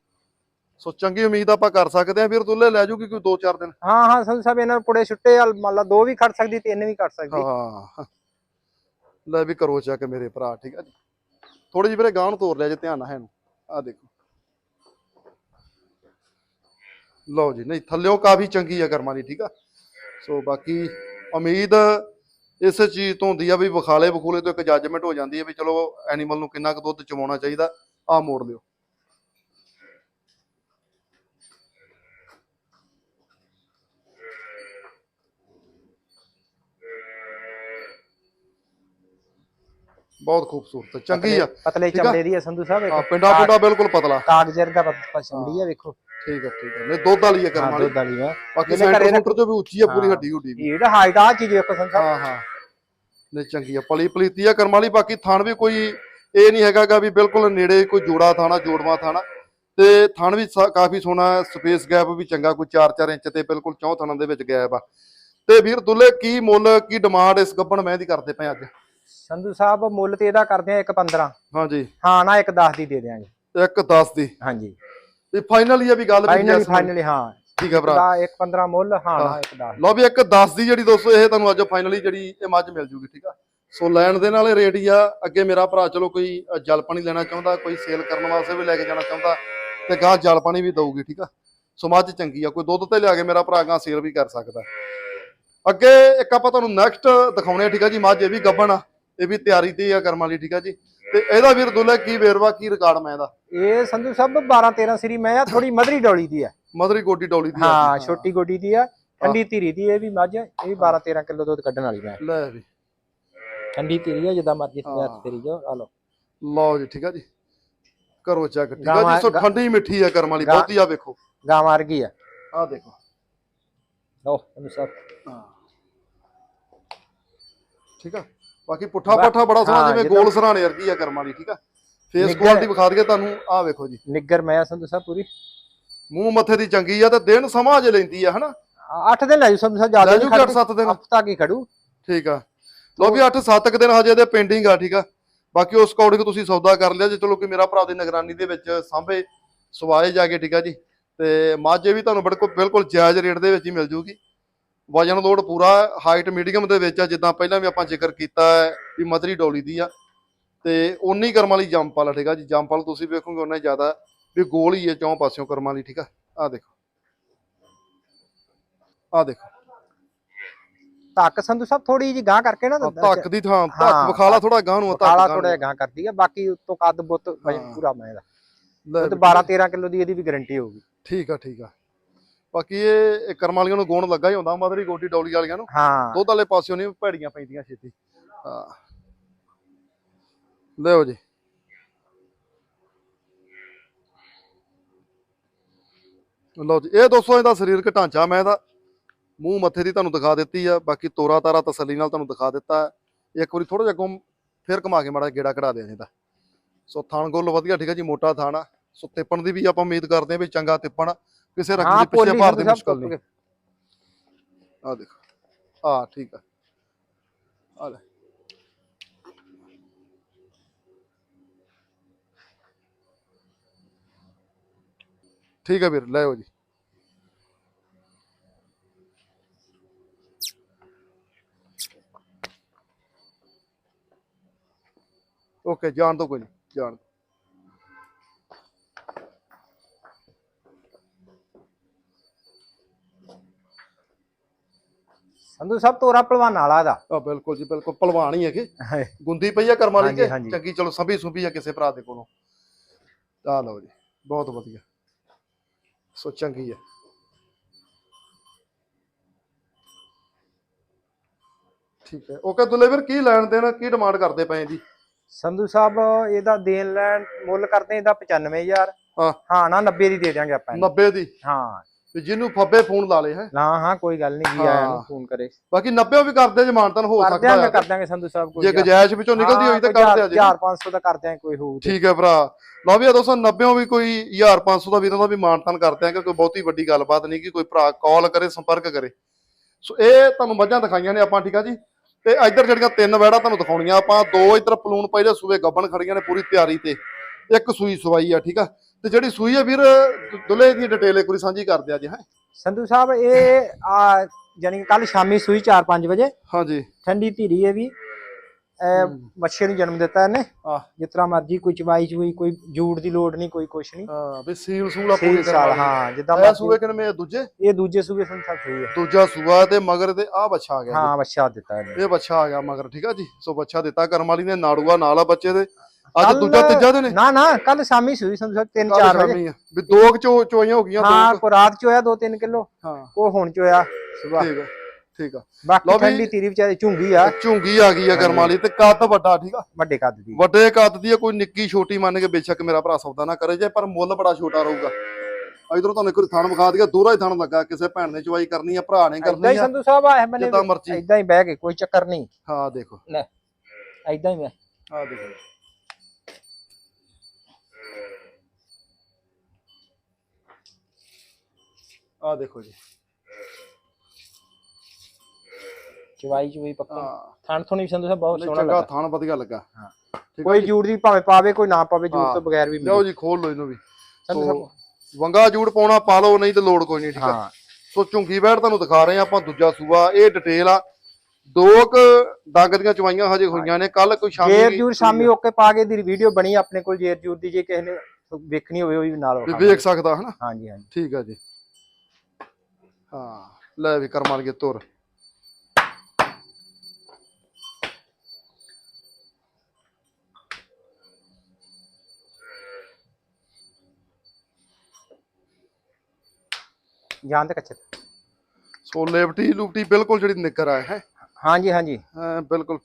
ਸੋ ਚੰਗੀ ਉਮੀਦ ਆਪਾਂ ਕਰ ਸਕਦੇ ਆ। ਫਿਰ ਤੁੱਲੇ ਲੈ ਜੂਗੀ ਕੋਈ 2-4 ਦਿਨ? ਹਾਂ ਹਾਂ ਸੰਧੂ ਸਾਹਿਬ ਇਹਨਾਂ ਨੂੰ ਪੁੜੇ ਛੁੱਟੇ ਆ। ਮੰਨ ਲਾ ਦੋ ਵੀ ਖੜ ਸਕਦੀ ਤਿੰਨ ਵੀ ਖੜ ਸਕਦੀ। ਹਾਂ ਲੈ ਵੀ ਕਰੋ ਚੈੱਕ ਮੇਰੇ ਭਰਾ ਠੀਕ ਆ ਜੀ। ਥੋੜੀ ਜਿਹੀ ਵੀਰੇ ਗਾਂ ਨੂੰ ਤੋਰ ਲਿਆ ਜੇ ਧਿਆਨ ਨਾਲ ਹੈ ਨੂੰ। ਆ ਦੇਖੋ। ਲਓ ਜੀ ਨਹੀਂ ਥੱਲਿਓ ਕਾਫੀ ਚੰਗੀ ਆ ਕਰਮਾਂ ਦੀ ਠੀਕ ਆ। ਸੋ ਬਾਕੀ ਉਮੀਦ ਇਸ ਚੀਜ਼ ਤੋਂ ਹੁੰਦੀ ਆ ਵੀ ਵਿਖਾਲੇ ਵਿਖੂਲੇ ਤੋਂ ਇੱਕ ਜੱਜਮੈਂਟ ਹੋ ਜਾਂਦੀ ਹੈ ਵੀ ਚਲੋ ਐਨੀਮਲ ਨੂੰ ਕਿੰਨਾ ਕੁ ਦੁੱਧ ਚਵਾਉਣਾ ਚਾਹੀਦਾ ਆ ਮੋੜ ਲਿਓ। ਬਹੁਤ ਖੂਬਸੂਰਤ ਚੰਗੀ ਆ। ਪਤਲੇ ਆ। ਚਮੜੇ ਦੀ ਆ ਸੰਧੂ ਸਾਹਿਬ ਵੇਖੋ ਪਿੰਡਾ ਪੁੰਡਾ ਬਿਲਕੁਲ ਪਤਲਾ। ਕਾਗਜ਼ਰ ਦਾ ਪਸੰਦੀ ਆ ਵੇਖੋ। ਠੀਕ ਹੈ ਠੀਕ ਹੈ ਨਹੀਂ ਦੁੱਧ ਵਾਲੀ ਹੈ ਕਰਮ ਵਾਲੀ। ਦੁੱਧ ਵਾਲੀ ਆ। ਬਾਕੀ ਸੈਂਟਰ ਤੋਂ ਵੀ ਉੱਚੀ ਆ ਪੂਰੀ। ਹੱਡੀ ਹੁੱਡੀ ਵੀ। ਇਹ ਹਾਈਟ ਆ ਚੀਜ਼ ਵੇਖੋ ਸੰਧੂ ਸਾਹਿਬ। ਹਾਂ ਹਾਂ। ਨਹੀਂ ਚੰਗੀ ਆ। ਪਲੀ ਪਲੀਤੀ ਆ ਕਰਮ ਵਾਲੀ ਬਾਕੀ ਥਣ ਵੀ ਕੋਈ ਇਹ ਨਹੀਂ ਹੈਗਾਗਾ ਵੀ ਬਿਲਕੁਲ ਨੇੜੇ ਕੋਈ ਜੋੜਾ ਥਾਣਾ ਜੋੜਵਾ ਥਾਣਾ। ਤੇ ਥਣ ਵੀ ਕਾਫੀ ਸੋਹਣਾ ਸਪੇਸ ਗੈਪ ਵੀ ਚੰਗਾ ਕੋਈ 4-4 ਇੰਚ ਤੇ ਬਿਲਕੁਲ ਚੌਂ ਥਣਾਂ ਦੇ ਵਿੱਚ ਗੈਪ ਆ। ਤੇ ਵੀਰ ਦੁੱਲੇ ਕੀ ਮੁੱਲ ਕੀ ਡਿਮਾਂਡ ਇਸ ਗੱਬਣ ਮੈਂ ਦੀ ਕਰਦੇ ਪਏ ਅੱਜ? ਸੰਧੂ ਸਾਹਿਬ ਮੁੱਲ ਤੇ ਇਹਦਾ ਕਰਦੇ ਆ 1.15 ਹਾਂਜੀ। ਹਾਂ ਨਾ 1.10 ਦੀ ਦੇ ਦਿਆਂਗੇ। ਇੱਕ 10 ਦੀ। ਹਾਂਜੀ। ਤੇ ਫਾਈਨਲ ਆ ਵੀ ਗੱਲ ਵੀ ਫਾਈਨਲੀ। ਫਾਈਨਲੀ ਹਾਂ। ਠੀਕ ਹੈ ਭਰਾ। ਦਾ 1.15 ਮੁੱਲ ਹਾਂ ਨਾ ਹਾਂ। 1.10 ਲਓ ਵੀ ਇੱਕ 10 ਦੀ ਜਿਹੜੀ ਦੋਸਤੋ ਇਹ ਤੁਹਾਨੂੰ ਅੱਜ ਫਾਈਨਲੀ ਜਿਹੜੀ ਇਹ ਮੱਝ ਮਿਲ ਜੂਗੀ ਠੀਕ ਆ। ਸੋ ਲੈਣ ਦੇ ਨਾਲ ਰੇਟ ਹੀ ਆ। ਅੱਗੇ ਮੇਰਾ ਭਰਾ ਚਲੋ ਕੋਈ ਜਲ ਪਾਣੀ ਲੈਣਾ ਚਾਹੁੰਦਾ ਕੋਈ ਸੇਲ ਕਰਨ ਵਾਸਤੇ ਵੀ ਲੈ ਕੇ ਜਾਣਾ ਚਾਹੁੰਦਾ ਤੇ ਗਾਂ ਜਲ ਪਾਣੀ ਵੀ ਦਊਗੀ ਠੀਕ ਆ। ਸੋ ਮੱਝ ਚੰਗੀ ਆ ਕੋਈ ਦੁੱਧ ਤੇ ਲਿਆ ਕੇ ਮੇਰਾ ਭਰਾ ਗਾਂ ਸੇਲ ਵੀ ਕਰ ਸਕਦਾ। ਅੱਗੇ ਇੱਕ ਆਪਾਂ ਤੁਹਾਨੂੰ ਨੈਕਸਟ ਦਿਖਾਉਣੇ ਆ ਠੀਕ ਆ ਜੀ ਮੱਝ ਇਹ ਵੀ ਗੱਬਣ ਆ। ਇਹ ਵੀ ਤਿਆਰੀ ਤੇ ਆ ਕਰਮਾਂ ਲਈ ਠੀਕ ਆ ਜੀ। ਤੇ ਇਹਦਾ ਵੀਰ ਦੁੱਲੇ ਕੀ ਵੇਰਵਾ ਕੀ ਰਿਕਾਰਡ ਮੈਂ ਇਹਦਾ? ਇਹ ਸੰਧੂ ਸਾਹਿਬ 12 13 ਸਰੀ ਮੈਂ ਆ ਥੋੜੀ ਮਧਰੀ ਡੋਲੀ ਦੀ ਆ। ਮਦਰੀ ਗੋਡੀ ਡੌਲੀ ਦੀ ਹਾਂ ਛੋਟੀ ਗੋਡੀ ਦੀ ਆ। ਠੰਡੀ ਧੀਰੀ ਦੀ ਇਹ ਵੀ ਮੱਝ ਇਹ ਵੀ 12 13 ਕਿਲੋ ਦੁੱਧ ਕੱਢਣ ਵਾਲੀ ਮੈਂ। ਲੈ ਵੀ। ਠੰਡੀ ਧੀਰੀ ਆ ਜਿੱਦਾਂ ਮਰਜ਼ੀ ਹਾਂ। ਤਿਆਰ ਤੇਰੀ ਜੋ ਆ ਲਓ। ਲਓ ਜੀ ਠੀਕ ਆ ਜੀ। ਕਰੋ ਚੈੱਕ ਠੀਕ ਆ ਜੀ। ਸੋ ਠੰਡੀ ਮਿੱਠੀ ਆ ਕਰਮ ਵਾਲੀ ਬਹੁਤੀ ਆ ਵੇਖੋ। ਗਾਂ ਵਰਗੀ ਆ। ਆ ਦੇਖੋ। ਲਓ ਸਾਹਿਬ ਹਾਂ। ਠੀਕ ਆ। ਬਾਕੀ ਪੁੱਠਾ ਪੱਠਾ ਬੜਾ ਸੋਹਣਾ ਹਾਂ, ਜਿਵੇਂ ਗੋਲ ਸਰਾਣੇ ਵਰਗੀ ਆ ਕਰਮ ਵਾਲੀ ਠੀਕ ਆ। ਫੇਸ ਕੁਆਲਿਟੀ ਵਿਖਾ ਦਈਏ ਤੁਹਾਨੂੰ ਆ ਵੇਖੋ ਜੀ। ਨਿੱਗਰ ਮੈਂ ਸੰਧੂ ਸਾਹਿਬ ਪੂਰੀ। ਮੂੰਹ ਮੱਥੇ ਦੀ ਚੰਗੀ ਆ ਤੇ ਦਿਨ ਸਮਾਂ ਜੇ ਲੈਂਦੀ ਆ ਹਨਾ? 8 ਦਿਨ ਲੈ ਜੂ ਸੰਧੂ ਸਾਹਿਬ ਲੈ ਜ਼ਿਆਦਾ ਜੂਗੀ 8-7 ਦਿਨ? ਹਫਤਾ ਕੀ ਖੜੂ? ਠੀਕ ਆ। ਲੋ ਵੀ 8-7 ਦਿਨ ਹਜੇ ਦੇ ਪੈਂਡਿੰਗ ਆ ਠੀਕ ਆ। ਬਾਕੀ ਉਸ ਅਕੋਰਡਿੰਗ ਤੁਸੀਂ ਸੌਦਾ ਕਰ ਲਿਆ ਜੇ ਚਲੋ ਕਿ ਮੇਰਾ ਭਰਾ ਦੀ ਨਿਗਰਾਨੀ ਦੇ ਵਿੱਚ ਸਾਂਭੇ ਸਵਾਏ ਜਾ ਕੇ ਠੀਕ ਆ ਜੀ। ਤੇ ਮਾਝੇ ਵੀ ਤੁਹਾਨੂੰ ਬਿਲਕੁਲ ਬਿਲਕੁਲ ਜਾਇਜ਼ ਰੇਟ ਦੇ ਵਿੱਚ ਹੀ ਮਿਲ ਜੂਗੀ। ਵਜਨ ਲੋਡ ਪੂਰਾ ਹਾਈਟ ਮੀਡੀਅਮ ਦੇ ਵਿੱਚ ਆ ਜਿੱਦਾਂ ਪਹਿਲਾਂ ਵੀ ਆਪਾਂ ਜ਼ਿਕਰ ਕੀਤਾ ਹੈ ਵੀ ਮਦਰੀ ਡੋਲੀ ਦੀ ਆ। ਤੇ ਉਨੀ ਕਰਮਾਂ ਵਾਲੀ ਜੰਪਾਲ ਆ ਠੀਕ ਆ ਜੀ। ਜੰਪਾਲ ਤੁਸੀਂ ਵੇਖੋਗੇ ਉਹਨਾਂ ਜ਼ਿਆਦਾ। ਵੀ ਗੋਲ ਹੀ ਹੈ ਚੌਂ ਪਾਸਿਓਂ ਕਰਮਾਂ ਵਾਲੀ ਠੀਕ ਆ? ਆ ਦੇਖੋ। ਆ ਦੇਖੋ। ਧੱਕ ਸੰਧੂ ਸਾਹਿਬ ਥੋੜੀ ਜੀ ਗਾਂ ਕਰਕੇ ਨਾ ਧੱਕ ਦੀ ਥਾਂ ਧੱਕ। ਵਿਖਾਲਾ ਥੋੜਾ ਗਾਂ ਨੂੰ ਧੱਕ ਥੋੜਾ। ਗਾਂ ਕਰਦੀ ਆ ਬਾਕੀ ਉਤੋਂ ਕੱਦ ਬੁੱਤ। ਪੂਰਾ ਮੈਂ ਦਾ। ਲੈ ਦੁੱਧ ਵੀ 12 13 ਕਿਲੋ ਦੀ ਇਹਦੀ ਵੀ ਗਾਰੰਟੀ ਹੋਊਗੀ। ਠੀਕ ਆ ਠੀਕ ਆ। ਬਾਕੀ ਇਹ ਇਹ ਕਰਮ ਵਾਲੀਆਂ ਨੂੰ ਗੁਣ ਲੱਗਾ ਹੀ ਹੁੰਦਾ ਮਦਰੀ ਗੋਡੀ ਡੌਲੀ ਵਾਲੀਆਂ ਨੂੰ। ਹਾਂ। ਦੁੱਧ ਵਾਲੇ ਪਾਸਿਓਂ ਨਹੀਂ ਭੈੜੀਆਂ ਪੈਂਦੀਆਂ ਛੇਤੀ। ਹਾਂ। ਲਿਓ ਜੀ। ਲਓ ਜੀ ਇਹ ਦੋਸਤੋ ਇਹਦਾ ਸਰੀਰਕ ਢਾਂਚਾ ਮੈਂ ਇਹਦਾ ਮੂੰਹ ਮੱਥੇ ਦੀ ਤੁਹਾਨੂੰ ਦਿਖਾ ਦਿੱਤੀ ਆ ਬਾਕੀ ਤੋਰਾ ਤਾਰਾ ਤਸੱਲੀ ਨਾਲ ਤੁਹਾਨੂੰ ਦਿਖਾ ਦਿੱਤਾ। ਇੱਕ ਵਾਰੀ ਥੋੜਾ ਜਿਹਾ ਅੱਗੋਂ ਫੇਰ ਘੁਮਾ ਕੇ ਮਾੜਾ ਗੇੜਾ ਕਢਾ ਦਿਆ ਇਹਦਾ। ਸੋ ਥਣ ਗੁੱਲ ਵਧੀਆ ਠੀਕ ਹੈ ਜੀ ਮੋਟਾ ਥਣ ਆ। ਸੋ ਤਿੱਪਣ ਦੀ ਵੀ ਆਪਾਂ ਉਮੀਦ ਕਰਦੇ ਹਾਂ ਵੀ ਚੰਗਾ ਤਿੱਪਣ ਕਿਸੇ ਹਾਂ ਦੇ ਪਿੱਛੇ ਭਾਰ ਦੀ ਮੁਸ਼ਕਲ ਨਹੀਂ। ਆ ਦੇਖੋ ਆ ਠੀਕ ਆ। ਆ ਲੈ। ਠੀਕ ਹੈ ਵੀਰ ਲੈ ਆਓ ਜੀ। ਓਕੇ ਜਾਣ ਦੋ ਕੋਈ ਨਹੀਂ ਜਾਣ ਦਿਓ। ਸੰਧੂ ਸਾਹਿਬ ਤੋਰਾ ਪਹਿਲਵਾਨ ਵਾਲਾ ਦਾ। ਆ ਬਿਲਕੁਲ ਜੀ ਬਿਲਕੁਲ ਪਹਿਲਵਾਨ ਹੀ ਹੈਗੇ। ਗੁੰਦੀ ਪਈ ਆ ਕਰਮ ਵਾਲੀ ਹਾਂਜੀ, ਹਾਂਜੀ। ਚੰਗੀ ਚਲੋ ਸੰਭੀ ਸੁਭੀ ਆ ਕਿਸੇ ਭਰਾ ਦੇ ਕੋਲੋਂ। ਆ ਲਓ ਜੀ ਬਹੁਤ ਵਧੀਆ। ਸੋ ਚੰਗੀ ਆ? ਠੀਕ ਹੈ। ਓਕੇ ਦੁੱਲੇ ਵੀਰ ਕੀ ਲੈਣ ਦੇਣ ਕੀ ਡਿਮਾਂਡ ਕਰਦੇ ਪਏ ਜੀ? ਸੰਧੂ ਸਾਹਿਬ ਇਹਦਾ ਦੇਣ ਲੈਣ ਮੁੱਲ ਕਰਦੇ ਇਹਦਾ 95000 ਹਾਂ। ਹਾਂ ਨਾ 90 ਦੀ ਦੇ ਦਿਆਂਗੇ ਆਪਾਂ ਇਹਨੂੰ। 90 ਦੀ? ਹਾਂ। ਵੀ ਜਿਹਨੂੰ ਫੱਬੇ ਫੋਨ ਲਾ ਲੇ ਹੈ? ਨਾ ਹਾਂ ਕੋਈ ਗੱਲ ਨਹੀਂ ਜੀ ਆਇਆ ਨੂੰ। ਫੋਨ ਕਰੇ। ਬਾਕੀ 90 ਵੀ ਕਰਦੇ ਜੇ ਮਾਨਤਨ ਹੋ ਸਕਦਾ ਹੈ। ਕਰ ਦਿਆਂਗੇ ਸੰਧੂ ਸਾਹਿਬ ਕੋਈ ਜੇ ਗਜਾਇਸ਼ ਵਿੱਚੋਂ ਨਿਕਲਦੀ ਹੋਈ ਤਾਂ ਕਰ ਦਿਆ ਜੀ। 4500 ਦਾ ਕਰ ਦਿਆਂਗੇ ਕੋਈ ਹੋਊ। ਠੀਕ ਹੈ ਭਰਾ। ਲਓ ਵੀ ਦੋਸਤੋ 90 ਵੀ ਕੋਈ 1500 ਦਾ ਵੀਰਾਂ ਦਾ ਵੀ ਮਾਨਤਨ ਕਰਦੇ ਆ ਕਿ ਕੋਈ ਬਹੁਤੀ ਵੱਡੀ ਗੱਲਬਾਤ ਨਹੀਂ ਕਿ ਕੋਈ ਭਰਾ ਕਾਲ ਕਰੇ ਸੰਪਰਕ ਕਰੇ। ਸੋ ਇਹ ਤੁਹਾਨੂੰ ਮੱਝਾਂ ਦਿਖਾਈਆਂ ਨੇ ਆਪਾਂ ਠੀਕ ਆ ਜੀ? ਤੇ ਇੱਧਰ ਜਿਹੜੀਆਂ ਤਿੰਨ ਵੈੜਾ ਤੁਹਾਨੂੰ ਦਿਖਾਉਣੀਆਂ ਆਪਾਂ ਦੋ ਇੱਧਰ ਪਲੂਣ ਪਹਿਲੇ ਸੂਏ ਗੱਬਣ ਖੜੀਆਂ ਨੇ ਪੂਰੀ ਤਿਆਰੀ ਤੇ। ਇੱਕ ਸੂਈ ਸਵਾਈ ਆ ਠੀਕ ਆ? ਤੇ ਜਿਹੜੀ ਸੂਈ ਆ ਵੀਰ ਦੁੱਲੇ ਦੀ ਡਿਟੇਲ ਇੱਕ ਵਾਰੀ ਸਾਂਝੀ ਕਰਦੇ ਆ ਜੀ ਹੈ। ਸੰਧੂ ਸਾਹਿਬ ਇਹ ਆ ਜਾਨੀ ਕੱਲ ਸ਼ਾਮੀ ਸੂਈ 4-5 ਵਜੇ। ਹਾਂਜੀ। ਠੰਡੀ ਧੀਰੀ ਹੈ ਵੀ। ਇਹ ਹੂੰ। ਬੱਚੇ ਨੂੰ ਜਨਮ ਦਿੱਤਾ ਇਹਨੇ। ਜਿਸ ਤਰ੍ਹਾਂ ਮਰਜ਼ੀ ਕੋਈ ਚਵਾਈ ਚੂਈ ਕੋਈ ਜੂੜ ਦੀ ਲੋੜ ਨਹੀਂ ਕੋਈ ਕੁਛ ਨਹੀਂ। ਹਾਂ ਵੀ ਸੀਲ ਸੂਲ ਆ ਪੂਰੀ ਸਾਲ ਹਾਂ ਜਿੱਦਾਂ ਮਰਜ਼ੀ। ਸੂਏ ਕਿੰਨੇ ਇਹ ਦੂਜੇ? ਇਹ ਦੂਜੇ ਸੰਧੂ ਸਾਹਿਬ ਸਹੀ ਹੈ ਦੂਜਾ ਸੂਆ ਤੇ ਮਗਰ ਤੇ ਆ ਬੱਚਾ ਆ ਗਿਆ। ਹਾਂ ਬੱਚਾ ਦਿੱਤਾ ਇਹਨੇ। ਇਹ ਬੱਚਾ ਆ ਗਿਆ ਮਗਰ ਠੀਕ ਆ ਜੀ? ਸੋ ਬੱਚਾ ਦਿੱਤਾ ਕਰਮ ਵਾਲੀ ਨੇ ਨਾੜੂਆ ਨਾਲ ਆ ਬੱਚੇ ਦੇ। ਅੱਜ ਦੂਜਾ ਤੀਜਾ ਦਿਨ ਨਾ ਨਾ ਕੱਲ ਸ਼ਾਮੀ ਸੂਈ ਸੰਧੂ ਸਾਹਿਬ 3-4 ਕੱਲ੍ਹ ਵਜੇ। ਵੀ ਦੋ ਕੁ ਚੋ ਚੋਈਆਂ ਹੋ ਗਈਆਂ ਹਾਂ ਕੁ। ਰਾਤ ਚ ਹੋਇਆ 2-3 ਕਿਲੋ ਹਾਂ। ਕੋ ਹੁਣ ਚ ਹੋਇਆ ਸਵੇਰ ਠੀਕ ਆ ਠੀਕ ਆ। ਬਾਕੀ ਠੰਡੀ ਧੀਰੀ ਵਿਚਾਰੀ ਝੁੰਗੀ ਆ। ਝੁੰਗੀ ਆ ਗਈ ਆ ਕਰਮ ਵਾਲੀ ਤੇ ਕੱਦ ਵੱਡਾ ਠੀਕ ਆ? ਵੱਡੇ ਕੱਦ ਦੀ। ਵੱਡੇ ਕੱਦ ਦੀ ਕੋਈ ਨਿੱਕੀ ਛੋਟੀ ਮੰਨ ਕੇ ਬੇਸ਼ੱਕ ਮੇਰਾ ਭਰਾ ਸੌਦਾ ਨਾ ਕਰੇ ਜੇ ਪਰ ਮੁੱਲ ਬੜਾ ਛੋਟਾ ਰਹੂਗਾ। ਇਧਰੋਂ ਤੁਹਾਨੂੰ ਇੱਕ ਥਣ ਵਿਖਾ ਦਈਏ ਦੋਹਰਾ ਹੀ ਥਣ ਲੱਗਾ ਕਿਸੇ ਭੈਣ ਨੇ ਚਵਾਈ ਕਰਨੀ ਆ ਭਰਾ ਨੇ ਇਦਾਂ ਕਰਨੀ ਆ ਸੰਧੂ ਸਾਹਿਬ ਆ ਮੈਨੇ ਮਰਜ਼ੀ। ਇਦਾਂ ਹੀ ਬਹਿ ਕੇ ਕੋਈ ਚੱਕਰ ਨਹੀਂ। ਹਾਂ ਦੇਖੋ। ਇਦਾਂ ਹੀ ਮੈਂ। ਆ ਦੇਖੋ। ਆ ਦੇਖੋ ਜੀ। ਚਵਾਈ ਚਵਾਈ ਪੱਕਾ। ਥਣ ਥੁਣੀ ਸੰਧੂ ਸਾਹਿਬ ਬਹੁਤ ਸੋਹਣਾ ਲੱਗਾ। ਥਾਣ ਵਧੀਆ ਲੱਗਾ। ਹਾਂ। ਕੋਈ। ਜੂੜ ਦੀ ਭਾਵੇਂ ਪਾਵੇ ਕੋਈ ਨਾ ਪਾਵੇ ਜੂੜ। ਤੋਂ ਬਗੈਰ ਵੀ ਮਿਲੇ। ਜੀ ਖੋਲ ਲਓ ਇਹਨੂੰ ਵੀ। ਸੰਧੂ ਸੋ, ਸਾਹਿਬ। ਵੰਗਾ ਜੂੜ ਪਾਉਣਾ ਪਾ ਲਓ ਨਹੀਂ ਤੇ ਲੋੜ ਕੋਈ ਨਹੀਂ ਠੀਕ ਹਾਂ। ਸੋ ਝੁੰਗੀ ਬੈੜ ਤੁਹਾਨੂੰ ਦਿਖਾ ਰਹੇ ਆ ਆਪਾਂ ਦੂਜਾ ਸੂਆ ਇਹ ਡਿਟੇਲ ਆ। ਦੋ ਕ ਡੰਗ ਦੀਆਂ ਚਵਾਈਆਂ ਹਜੇ ਹੋਈਆਂ ਨੇ ਕੱਲ ਕੋਈ ਸ਼ਾਮੀ ਜੇਰ ਜੂਰ ਸ਼ਾਮੀ ਓਕੇ ਪਾ ਕੇ ਦੀ ਵੀਡੀਓ ਬਣੀ ਆਪਣੇ ਕੋਲ ਜੇਰ ਜੂਰ ਦੀ ਜੇ ਕਿਸੇ ਨੇ ਵੇਖਣੀ ਹੋਵੇ ਉਹ ਵੀ ਨਾਲ। ਵੇਖ ਸਕਦਾ ਹਨਾ? ਹਾਂਜੀ ਹਾਂਜੀ। ਠੀਕ ਆ ਜੀ। ਹਾਂ। ਲੈ ਵੀ ਕਰਮਾਂ ਲਗੇ ਤੁਰ। ਜਾਨ ਤੇ ਕੱਚੇ ਸੋ ਲੇਵਟੀ ਲੂਪਟੀ ਬਿਲਕੁਲ ਜਿਹੜੀ ਨਿਕਰ ਆ ਹੈ? ਹਾਂਜੀ ਹਾਂਜੀ। ਬਿਲਕੁਲ।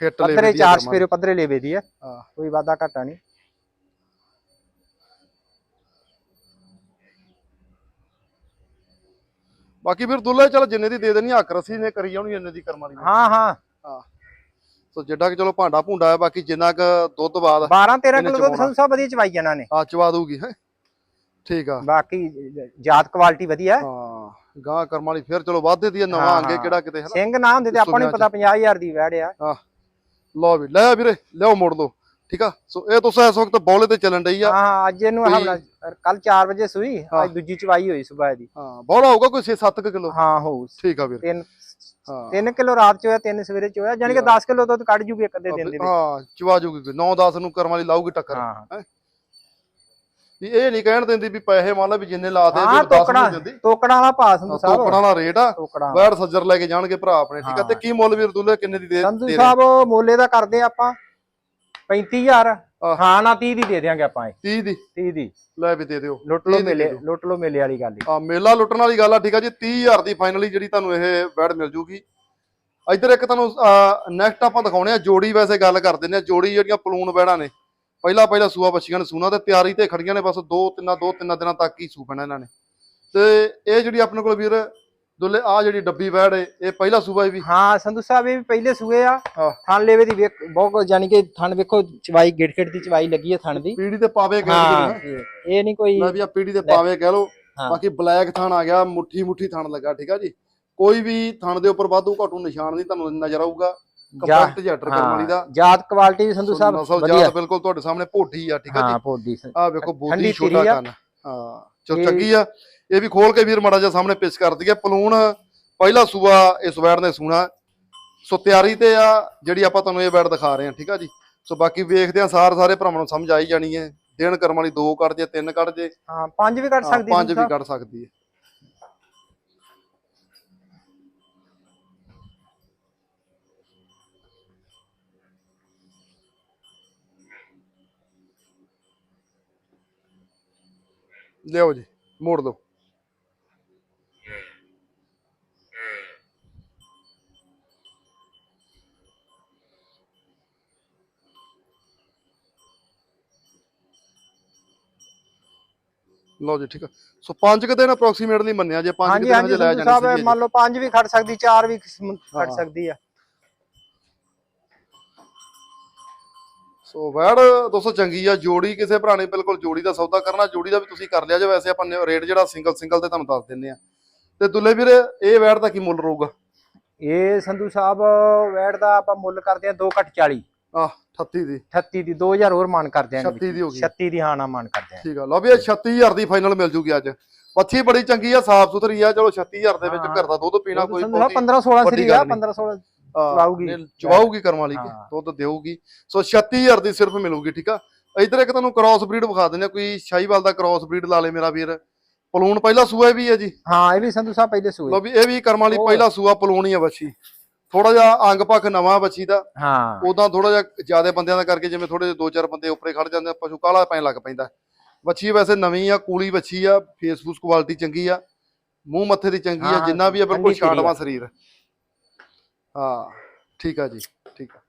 ਫਿੱਟ ਪੱਧਰੇ ਚਾਰ ਸਪੇਰੇ ਪੱਧਰੇ ਲੇਵੇ ਦੀ ਹੈ ਹਾਂ। ਕੋਈ ਵਾਦਾ ਘਾਟਾ ਨਹੀਂ। ਬਾਕੀ ਫਿਰ ਦੁੱਲਾ ਚਲ ਜਿੰਨੇ ਦੀ ਦੇ ਦੇਣੀ ਹੱਕ ਰਸੀ ਨੇ ਕਰੀ ਜਾਣੀ ਇੰਨੇ ਦੀ ਕਰਮਾਂ ਦੀ ਹਾਂ ਹਾਂ। ਹਾਂ। ਸੋ ਜਿੱਡਾ ਕਿ ਚਲੋ ਭਾਂਡਾ ਭੁੰਡਾ ਹੈ ਬਾਕੀ ਜਿੰਨਾ ਕ ਦੁੱਧ ਬਾਦ 12 13 ਇਹਨੇ ਕਿਲੋ ਦੁੱਧ ਸਾਹਿਬ ਵਧੀਆ ਚਵਾਈ ਜਾਣਾ ਨੇ। ਆ ਚਵਾ ਦੂਗੀ ਹੈ। ਠੀਕ ਆ। ਬਾਕੀ ਜਾਤ ਕੁਆਲਿਟੀ ਵਧੀਆ ਹੈ। ਹਾਂ ਗਾਂ ਕਰਮਾਂ ਵਾਲੀ ਫਿਰ ਚਲੋ ਵਾਧੇ ਦੀ ਨਵਾਂ ਹਾਂ, ਅੱਗੇ ਹਾਂ। ਕਿਹੜਾ ਕਿਤੇ ਹੈ ਨਾ? ਸਿੰਘ ਨਾ ਹੁੰਦੇ ਤੇ ਆਪਾਂ ਨੂੰ ਪਤਾ 50000 ਦੀ ਵੈੜ ਆ। ਆ ਲਓ ਵੀ ਲੈ ਵੀਰੇ ਲਿਆਓ ਮੋੜ ਲਓ ਠੀਕ ਆ? ਸੋ ਇਹ ਤੁਸੀਂ ਇਸ ਵਕਤ ਬੌਲੇ ਤੇ ਚੱਲਣ ਡਈ ਆ। ਹਾਂ ਅੱਜ ਇਹਨੂੰ ਹਮਲਾ ਕੱਲ 4 ਵਜੇ ਸੂਈ। ਅੱਜ ਦੂਜੀ ਚਵਾਈ ਹੋਈ ਸਵੇਰ ਦੀ। ਹਾਂ ਬੌਲਾ ਹੋਊਗਾ ਕੋਈ 6-7 ਕਿਲੋ? ਹਾਂ ਹੋਊ। ਠੀਕ ਆ ਵੀਰੇ। ਤਿੰਨ ਹਾਂ। 3 ਕਿਲੋ ਰਾਤ ਚ ਹੋਇਆ 3 ਸਵੇਰੇ ਚ ਹੋਇਆ ਯਾਨੀ ਕਿ ਠੀਕ ਆ। 10 ਕਿਲੋ ਦੁੱਧ ਕੱਢ ਜੂਗੀ ਇੱਕ ਅੱਧੇ ਦਿਨ ਦੇ ਵਿੱਚ। ਹਾਂ ਚਵਾ ਜੂਗੀ 9-10 ਨੂੰ ਕਰਮ ਵਾਲੀ ਲਾਊਗੀ ਟੱਕਰ। ਹਾਂ। ਵੀ ਇਹ ਨਹੀਂ ਕਹਿਣ ਦਿੰਦੀ ਵੀ ਪੈਸੇ ਮੰਨ ਲਾ ਵੀ ਜਿੰਨੇ ਲਾ ਦੇ ਵੀ 10 ਟੋਕੜਾ ਨੂੰ ਦਿੰਦੀ। ਟੋਕੜਾ ਵਾਲਾ ਭਾਅ ਸੰਧੂ ਸਾਹਿਬ ਤੋਕੜਾਂ ਦਾ ਰੇਟ ਆ। ਵੈੜ ਸੱਜਰ ਲੈ ਕੇ ਜਾਣਗੇ ਭਰਾ ਆਪਣੇ ਠੀਕ ਆ? ਤੇ। ਕੀ ਮੁੱਲ ਵੀਰ ਦੁੱਲੇ? ਕਿੰਨੇ ਦੀ ਦੇ ਸੰਧੂ ਰਹੇ? ਸਾਹਿਬ ਮੋਲੇ ਦਾ ਕਰਦੇ ਆਪਾਂ। 35000 ਆਹ। ਹਾਂ ਨਾ 30 ਦੀ ਦੇ ਦਿਆਂਗੇ ਆਪਾਂ ਇਹ। 30 ਦੀ? 30 ਦੀ। ਲੈ ਵੀ ਦੇ ਦਿਓ। ਲੁੱਟ ਲੋ 30 ਦੀ ਮੇਲੇ। ਲੁੱਟ ਲੋ ਮੇਲੇ ਵਾਲੀ ਗੱਲ ਆ ਮੇਲਾ ਲੁੱਟਣ ਵਾਲੀ ਗੱਲ ਆ ਠੀਕ ਆ ਜੀ। 30000 ਦੀ ਫਾਈਨਲੀ ਜਿਹੜੀ ਤੁਹਾਨੂੰ ਇਹ ਵੈੜ ਮਿਲ ਜੂਗੀ। ਇੱਧਰ ਇੱਕ ਤੁਹਾਨੂੰ ਨੈਕਸਟ ਆਪਾਂ ਦਿਖਾਉਣੇ ਆ ਜੋੜੀ ਵੈਸੇ ਗੱਲ ਕਰ ਦਿੰਦੇ ਆ। ਜੋੜੀ ਜਿਹੜੀਆਂ ਪਲੂਨ ਵੈੜਾਂ ਨੇ ਪਹਿਲਾ ਪਹਿਲਾ ਸੂਆ ਬੱਚੀਆਂ ਨੇ ਸੂਣਾ ਤੇ ਤਿਆਰੀ ਤੇ ਖੜੀਆਂ ਨੇ ਬਸ ਦੋ ਤਿੰਨਾਂ ਦੋ ਤਿੰਨਾਂ ਦਿਨਾਂ ਤੱਕ ਹੀ ਸੂ ਪੈਣਾ ਇਹਨਾਂ ਨੇ। ਤੇ ਇਹ ਜਿਹੜੀ ਆਪਣੇ ਕੋਲ ਵੀਰ ਦੁੱਲੇ ਆ ਜਿਹੜੀ ਡੱਬੀ ਵੈੜ ਏ ਇਹ ਪਹਿਲਾ ਇਹ ਵੀ? ਹਾਂ ਸੰਧੂ ਸਾਹਿਬ ਇਹ ਵੀ ਪਹਿਲੇ ਸੂਏ ਆ। ਥਣ ਲੇਵੇ ਦੀ ਬਹੁਤ ਯਾਨੀ ਕਿ ਥਣ ਵੇਖੋ ਚਵਾਈ ਗਿੜ ਗਿੜ ਦੀ ਚਵਾਈ ਲੱਗੀ ਹੈ ਥਣ ਦੀ। ਪੀੜੀ ਤੇ ਪਾਵੇ ਕਹਿ ਇਹ ਨਹੀਂ ਕੋਈ ਮੈਂ ਵੀ ਆ ਪੀੜੀ ਤੇ ਪਾਵੇ ਕਹਿ ਲੋ। ਬਾਕੀ ਬਲੈਕ ਥਣ ਆ ਗਿਆ ਮੁੱਠੀ ਮੁੱਠੀ ਥਣ ਲੱਗਾ ਠੀਕ ਆ ਜੀ। ਕੋਈ ਵੀ ਥਣ ਦੇ ਉੱਪਰ ਵਾਧੂ ਘਾਟੂ ਨਿਸ਼ਾਨ ਨਹੀਂ ਤੁਹਾਨੂੰ ਨਜ਼ਰ ਆਊਗਾ। ਕੰਪੈਕਟ ਜੱਟਰ ਕਰਮਾਲੀ ਦਾ। ਜਾਤ ਕੁਆਲਿਟੀ ਵੀ ਸੰਧੂ ਸਾਹਿਬ ਨਸਲ ਵਧੀਆ। ਜਾਤ ਬਿਲਕੁਲ ਤੁਹਾਡੇ ਸਾਹਮਣੇ ਭੋਟੀ ਆ ਠੀਕ ਆ ਜੀ। ਹਾਂ ਪੋਡੀ ਆ ਵੇਖੋ ਠੰਡੀ ਛੋਟਾ। ਕੰਨ ਹਾਂ। ਚਲ ਚੰਗੀ ਆ। ਇਹ ਵੀ ਖੋਲ ਕੇ ਵੀਰ ਮਾੜਾ ਜਿਹਾ ਸਾਹਮਣੇ ਪੇਸ਼ ਕਰ ਦਈਏ। ਪਲੂਣ ਪਹਿਲਾ ਸੂਆ ਇਸ ਵੈੜ ਨੇ ਸੂਣਾ। ਸੋ ਤਿਆਰੀ ਤੇ ਆ ਜਿਹੜੀ ਆਪਾਂ ਤੁਹਾਨੂੰ ਇਹ ਵੈੜ ਦਿਖਾ ਰਹੇ ਹਾਂ ਠੀਕ ਆ ਜੀ? ਸੋ ਬਾਕੀ ਵੇਖਦੇ ਆ ਸਾਰ ਸਾਰੇ ਭਰਾਵਾਂ ਨੂੰ ਸਮਝ ਆਈ ਜਾਣੀ ਹੈ। ਦਿਨ ਕਰਮ ਵਾਲੀ ਦੋ ਕੱਢ ਜੇ ਤਿੰਨ ਕੱਢ ਜੇ। ਹਾਂ ਪੰਜ ਵੀ ਕੱਢ ਹਾਂ, ਸਕਦੀ ਪੰਜ ਸੰਧੂ ਵੀ। ਕੱਢ ਸਕਦੀ ਹੈ। ਲਿਓ ਜੀ ਮੋੜ ਲਓ ਲਓ ਜੀ ਠੀਕ ਆ। ਸੋ ਪੰਜ ਕੁ ਦਿਨ ਅਪਰੋਕਸੀਮੇਟਲੀ ਮੰਨਿਆ ਜੇ ਪੰਜ ਕੁ ਹਾਂਜੀ ਦਿਨ ਹਾਂਜੀ ਹਜੇ ਲੈ ਸੰਧੂ ਜਾਣੀ ਸਾਹਿਬ ਸੀ ਮੰਨ ਲਓ ਪੰਜ ਵੀ ਖੜ ਸਕਦੀ ਚਾਰ ਵੀ ਖੜ। ਸਕਦੀ ਆ। ਸੋ ਵੈੜ ਦੋਸਤੋ ਚੰਗੀ ਆ ਜੋੜੀ ਕਿਸੇ ਭਰਾ ਨੇ ਬਿਲਕੁਲ ਜੋੜੀ ਦਾ ਸੌਦਾ ਕਰਨਾ ਜੋੜੀ ਦਾ ਵੀ ਤੁਸੀਂ ਕਰ ਲਿਆ ਜੇ ਵੈਸੇ ਆਪਾਂ ਰੇਟ ਜਿਹੜਾ ਸਿੰਗਲ ਸਿੰਗਲ ਤੇ ਤੁਹਾਨੂੰ ਦੱਸ ਦਿੰਨੇ ਆ। ਤੇ ਦੁੱਲੇ ਵੀਰ ਇਹ ਵੈੜ ਦਾ ਕੀ ਮੁੱਲ ਰਹੂਗਾ? ਇਹ ਸੰਧੂ ਸਾਹਿਬ ਵੈੜ ਦਾ ਆਪਾਂ ਮੁੱਲ ਕਰਦੇ ਆ 2 ਘੱਟ 40 ਆ 38 ਦੀ। 38 ਦੀ 2000 ਹੋਰ ਮਾਨ ਕਰਦੇ ਆ 36 ਦੀ ਹੋ ਗਈ। 36 ਦੀ ਹਾਂ ਨਾ ਮਾਨ ਕਰਦੇ ਆ ਠੀਕ ਆ ਲਓ ਵੀ ਇਹ 36000 ਦੀ ਫਾਈਨਲ ਮਿਲ ਜੂਗੀ ਅੱਜ। ਪੱਛੀ ਬੜੀ ਚੰਗੀ ਆ ਸਾਫ਼ ਸੁਥਰੀ ਆ ਚਲੋ 36000 ਦੇ ਵਿੱਚ। ਘਰ ਦਾ ਦੁੱਧ ਪੀਣਾ ਕੋਈ ਸੰਧੂ ਸਾਹਿਬ 15 16 ਵੱਡੀ ਸਰੀ ਆ ਗੱਲ ਨਹੀਂ। 15 16 ਨਹੀਂ, ਚਵਾਊਗੀ ਕਰਮ ਵਾਲੀ ਕਿ। ਦੁੱਧ ਦੇਊਗੀ। ਸੋ 36000 ਦੀ ਸਿਰਫ ਮਿਲੂਗੀ ਠੀਕ ਆ? ਇਧਰ ਇੱਕ ਤੁਹਾਨੂੰ ਕ੍ਰਾਸ ਬਰੀਡ ਵਿਖਾ ਦਿੰਦੇ ਆ ਕੋਈ ਸ਼ਾਹੀਵਾਲ ਦਾ ਕ੍ਰਾਸ ਬਰੀਡ ਲਾ ਲੇ ਮੇਰਾ ਵੀਰ। ਪਲੂਣ ਪਹਿਲਾ ਸੂਆ ਵੀ ਹੈ ਜੀ। ਹਾਂ ਇਹ ਵੀ ਸੰਧੂ ਸਾਹਿਬ ਪਹਿਲੇ ਸੂਏ। ਲਓ ਵੀ ਇਹ ਵੀ ਕਰਮਾਂ ਵਾਲੀ ਪਹਿਲਾ ਸੂਆ ਪਲੂਣ ਹੀ ਆ ਬੱਚੀ ਥੋੜਾ ਜਿਹਾ ਅੰਗ ਪੱਖ ਨਵਾਂ ਬੱਚੀ ਦਾ। ਹਾਂ। ਉਦਾਂ ਥੋੜਾ ਜਿਹਾ ਜ਼ਿਆਦਾ ਬੰਦਿਆਂ ਦਾ ਕਰਕੇ ਜਿਵੇਂ ਥੋੜੇ ਦੋ ਚਾਰ ਬੰਦੇ ਉੱਪਰੇ ਖੜ ਜਾਂਦੇ ਆ, ਪਸ਼ੂ ਕਾਲਾ ਪੈਣ ਲੱਗ ਪੈਂਦਾ। ਬੱਚੀ ਵੈਸੇ ਨਵੀਂ ਆ ਕੂਲੀ ਬੱਚੀ ਆ ਫੇਸਬੁੱਕ ਕੁਆਲਿਟੀ ਚੰਗੀ ਆ। ਮੂੰਹ ਮੱਥੇ ਦੀ ਚੰਗੀ ਆ ਜਿੰਨਾ ਵੀ ਆ ਬਿਲਕੁਲ। ਛਾਂਟਵਾ ਸਰੀਰ। ਹਾਂ ਠੀਕ ਆ ਜੀ ਠੀਕ ਆ।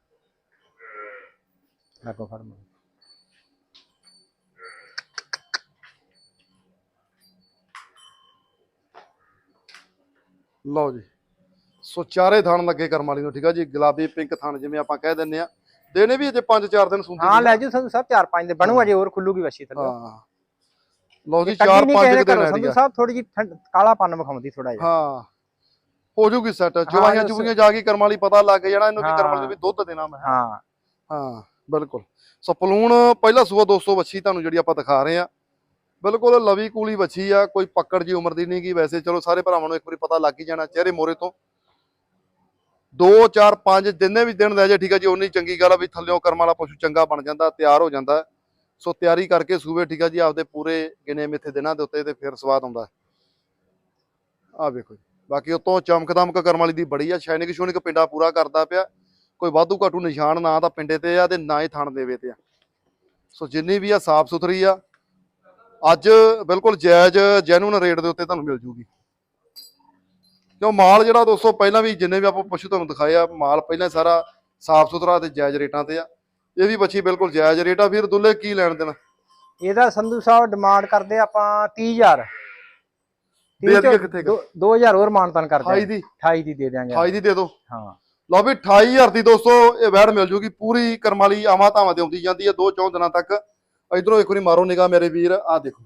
ਲੱਗੋ ਫੜ। ਲਓ ਜੀ ਸੋ ਚਾਰੇ ਥਾਣ ਲੱਗੇ ਕਰਮ ਵਾਲੀ ਨੂੰ ਠੀਕ ਆ ਜੀ ਗੁਲਾਬੀ ਪਿੰਕ ਥਾਣ ਜਿਵੇਂ ਆਪਾਂ ਕਹਿ ਦਿੰਨੇ ਆ। ਦੇਣੇ ਵੀ ਅਜੇ 5-4 ਦਿਨ ਸੁੰਦੀ ਹਾਂ ਲੈ ਜਾਓ ਸੰਧੂ ਸਾਹਿਬ 4-5 ਦੇ ਬਣੂ ਅਜੇ ਹੋਰ ਖੁੱਲੂਗੀ ਵਸ਼ੀ ਥੱਲੇ। ਹਾਂ। ਲਓ ਜੀ ਕੱਢੀ 4 ਨਹੀਂ 5 ਕਿਸੇ ਦੇ ਦਿਨ ਘਰੋਂ ਰਹਿ ਸੰਧੂ ਸਾਹਿਬ ਥੋੜੀ ਜਿਹੀ ਕਾਲਾ ਪੰਨ ਵਿਖਾਉਂਦੀ ਥੋੜਾ ਜਿਹਾ। ਹਾਂ। ਹੋ ਜੂਗੀ ਸੈੱਟ ਉਸ- ਚੁਵੀਆਂ ਜਾ ਕੇ ਕਰਮ ਵਾਲੀ ਪਤਾ ਲੱਗ ਜਾਣਾ ਇਹਨੂੰ ਕਿ ਕਰਮ ਹਾਂ। ਵੀ ਦੁੱਧ ਦੇਣਾ ਮੈਂ। ਹਾਂ। ਹਾਂ ਬਿਲਕੁਲ। ਸੋ ਪਲੂਣ ਪਹਿਲਾ ਸੂਆ 200 ਵੱਛੀ ਤੁਹਾਨੂੰ ਜਿਹੜੀ ਆਪਾਂ ਦਿਖਾ ਰਹੇ ਆ ਬਿਲਕੁਲ ਲਵੀ ਕੂਲੀ ਵੱਛੀ ਆ ਕੋਈ ਪੱਕੜ ਜੀ ਉਮਰ ਦੀ ਨਹੀਂ ਗੀ ਵੈਸੇ। ਚਲੋ ਸਾਰੇ ਭਰਾਵਾਂ ਨੂੰ ਇੱਕ ਵਾਰੀ ਪਤਾ ਲੱਗ ਹੀ ਜਾਣਾ ਚਿਹਰੇ ਮੋਰੇ ਤੋਂ। 2 4 5 ਜਿੰਨੇ ਵੀ ਦਿਨ ਰਹਿ ਜਾ ਠੀਕ ਆ ਜੀ ਉਨੀ ਚੰਗੀ ਗੱਲ ਆ ਵੀ ਥੱਲਿਓਂ ਕਰਮ ਵਾਲਾ ਪਸ਼ੂ ਚੰਗਾ ਬਣ ਜਾਂਦਾ ਤਿਆਰ ਹੋ ਜਾਂਦਾ। ਸੋ ਤਿਆਰੀ ਕਰਕੇ ਸੂਵੇ ਠੀਕ ਆ ਜੀ ਆਪਦੇ ਪੂਰੇ ਗਿਣੇ ਮਿੱਥੇ ਦਿਨਾਂ ਦੇ ਉੱਤੇ ਤੇ ਫਿਰ ਸਵਾਦ ਆਉਂਦਾ। ਆ ਵੇਖੋ ਜੀ। ਬਾਕੀ ਉਤੋਂ ਚਮਕ ਕਰਮ ਵਾਲੀ ਦੀ ਬੜੀ ਆ ਸ਼ਾਇਨਿਕ ਸ਼ੂਨਿਕ ਪਿੰਡਾ ਪੂਰਾ ਕਰਦਾ ਪਿਆ। ਕੋਈ ਵਾਧੂ ਘਾਟੂ ਨਿਸ਼ਾਨ ਨਾ ਤਾਂ ਪਿੰਡੇ ਤੇ ਆ ਤੇ ਨਾ ਹੀ ਥਣ ਦੇਵੇ ਤੇ ਆ। ਸੋ ਜਿੰਨੀ ਵੀ ਆ ਸਾਫ਼ ਸੁਥਰੀ ਆ, ਅੱਜ ਬਿਲਕੁਲ ਜਾਇਜ਼ ਜੈਨੂਨ ਰੇਟ ਦੇ ਉੱਤੇ ਤੁਹਾਨੂੰ ਮਿਲ ਜੂਗੀ। ਕਿਉਂ ਮਾਲ ਜਿਹੜਾ ਦੋਸਤੋ, ਪਹਿਲਾਂ ਵੀ ਜਿੰਨੇ ਵੀ ਆਪਾਂ ਪਸ਼ੂ ਤੁਹਾਨੂੰ ਦਿਖਾਏ ਆ, ਮਾਲ ਪਹਿਲਾਂ ਸਾਰਾ ਸਾਫ਼ ਸੁਥਰਾ ਤੇ ਜਾਇਜ਼ ਰੇਟਾਂ ਤੇ ਆ। ਇਹ ਵੀ ਬੱਚੀ ਬਿਲਕੁਲ ਜਾਇਜ਼ ਰੇਟ ਆ। ਫਿਰ ਦੁੱਲੇ ਕੀ ਲੈਣ ਦੇਣਾ? ਇਹਦਾ ਸੰਧੂ ਸਾਹਿਬ ਡਿਮਾਂਡ ਕਰਦੇ ਆਪਾਂ 30000 ਦੇ ਦਈਏ ਕਿੱਥੇ ਕੁ? 2000 ਹੋਰ ਮਾਨਤਨ ਕਰਦੇ 28 ਦੀ। 28 ਦੀ ਦੇ ਦਿਆਂਗੇ। 28 ਦੀ ਦੇ ਦਿਓ। ਹਾਂ। ਲਓ ਵੀ 28000 ਦੀ ਦੋਸਤੋ ਇਹ ਵੈੜ ਮਿਲ ਜੂਗੀ। ਪੂਰੀ ਕਰਮ ਵਾਲੀ ਆਵਾਂ ਧਾਵਾਂ ਤੇ ਆਉਂਦੀ ਜਾਂਦੀ ਹੈ। ਦੋ ਚੌਂ ਦਿਨਾਂ ਤੱਕ। ਇਧਰੋਂ ਇੱਕ ਵਾਰੀ ਮਾਰੋ ਨਿਗਾਹ ਮੇਰੇ ਵੀਰ। ਆਹ ਦੇਖੋ।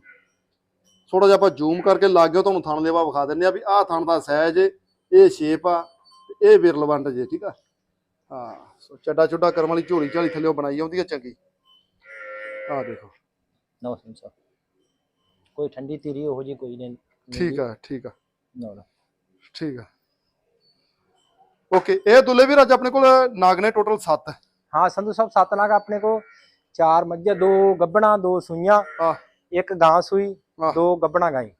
ਥੋੜਾ ਜਿਹਾ ਆਪਾਂ ਜ਼ੂਮ ਕਰਕੇ ਲਾਗਿਓ ਤੁਹਾਨੂੰ ਥਣ ਦੇਵਾ ਵਿਖਾ ਦਿੰਨੇ ਆ ਵੀ ਆਹ ਥਣ ਦਾ ਸਾਈਜ਼ ਇਹ ਸ਼ੇਪ ਆ ਤੇ ਇਹ ਵਿਰਲਵੰਟ ਜੇ ਠੀਕ ਆ? ਹਾਂ ਸੋ ਚੱਡਾ ਚੁੱਡਾ ਕਰਮ ਵਾਲੀ ਝੋਲੀ ਝਾਲੀ ਥੱਲੇ ਬਣਾਈ ਆਉਂਦੀ ਆ ਚੰਗੀ। ਆਹ ਦੇਖੋ। ਨੋ ਸੰਧੂ ਸਾਹਿਬ। ਕੋਈ ਠੰਡੀ ਤੀਰੀ ਉਹੋ ਜੀ ਕੋਈ ਨਹੀਂ। ਠੀਕ ਆ ਠੀਕ ਆ। ਠੀਕ ਆ। ਓਕੇ ਇਹ ਦੁੱਲੇ ਵੀਰ ਅੱਜ ਆਪਣੇ ਕੋਲ ਨਾਗ ਨੇ ਟੋਟਲ 7 ਹਾਂ ਸੰਧੂ ਸਾਹਿਬ ਸੱਤ ਨਾਗ ਆਪਣੇ ਕੋ ਚਾਰ ਮੱਝਾਂ ਦੋ ਗੱਬਣਾ ਦੋ ਸੂਈਆਂ। ਇੱਕ ਗਾਂ ਸੂਈ। ਦੋ ਗੱਬਣਾ ਗਾਈ।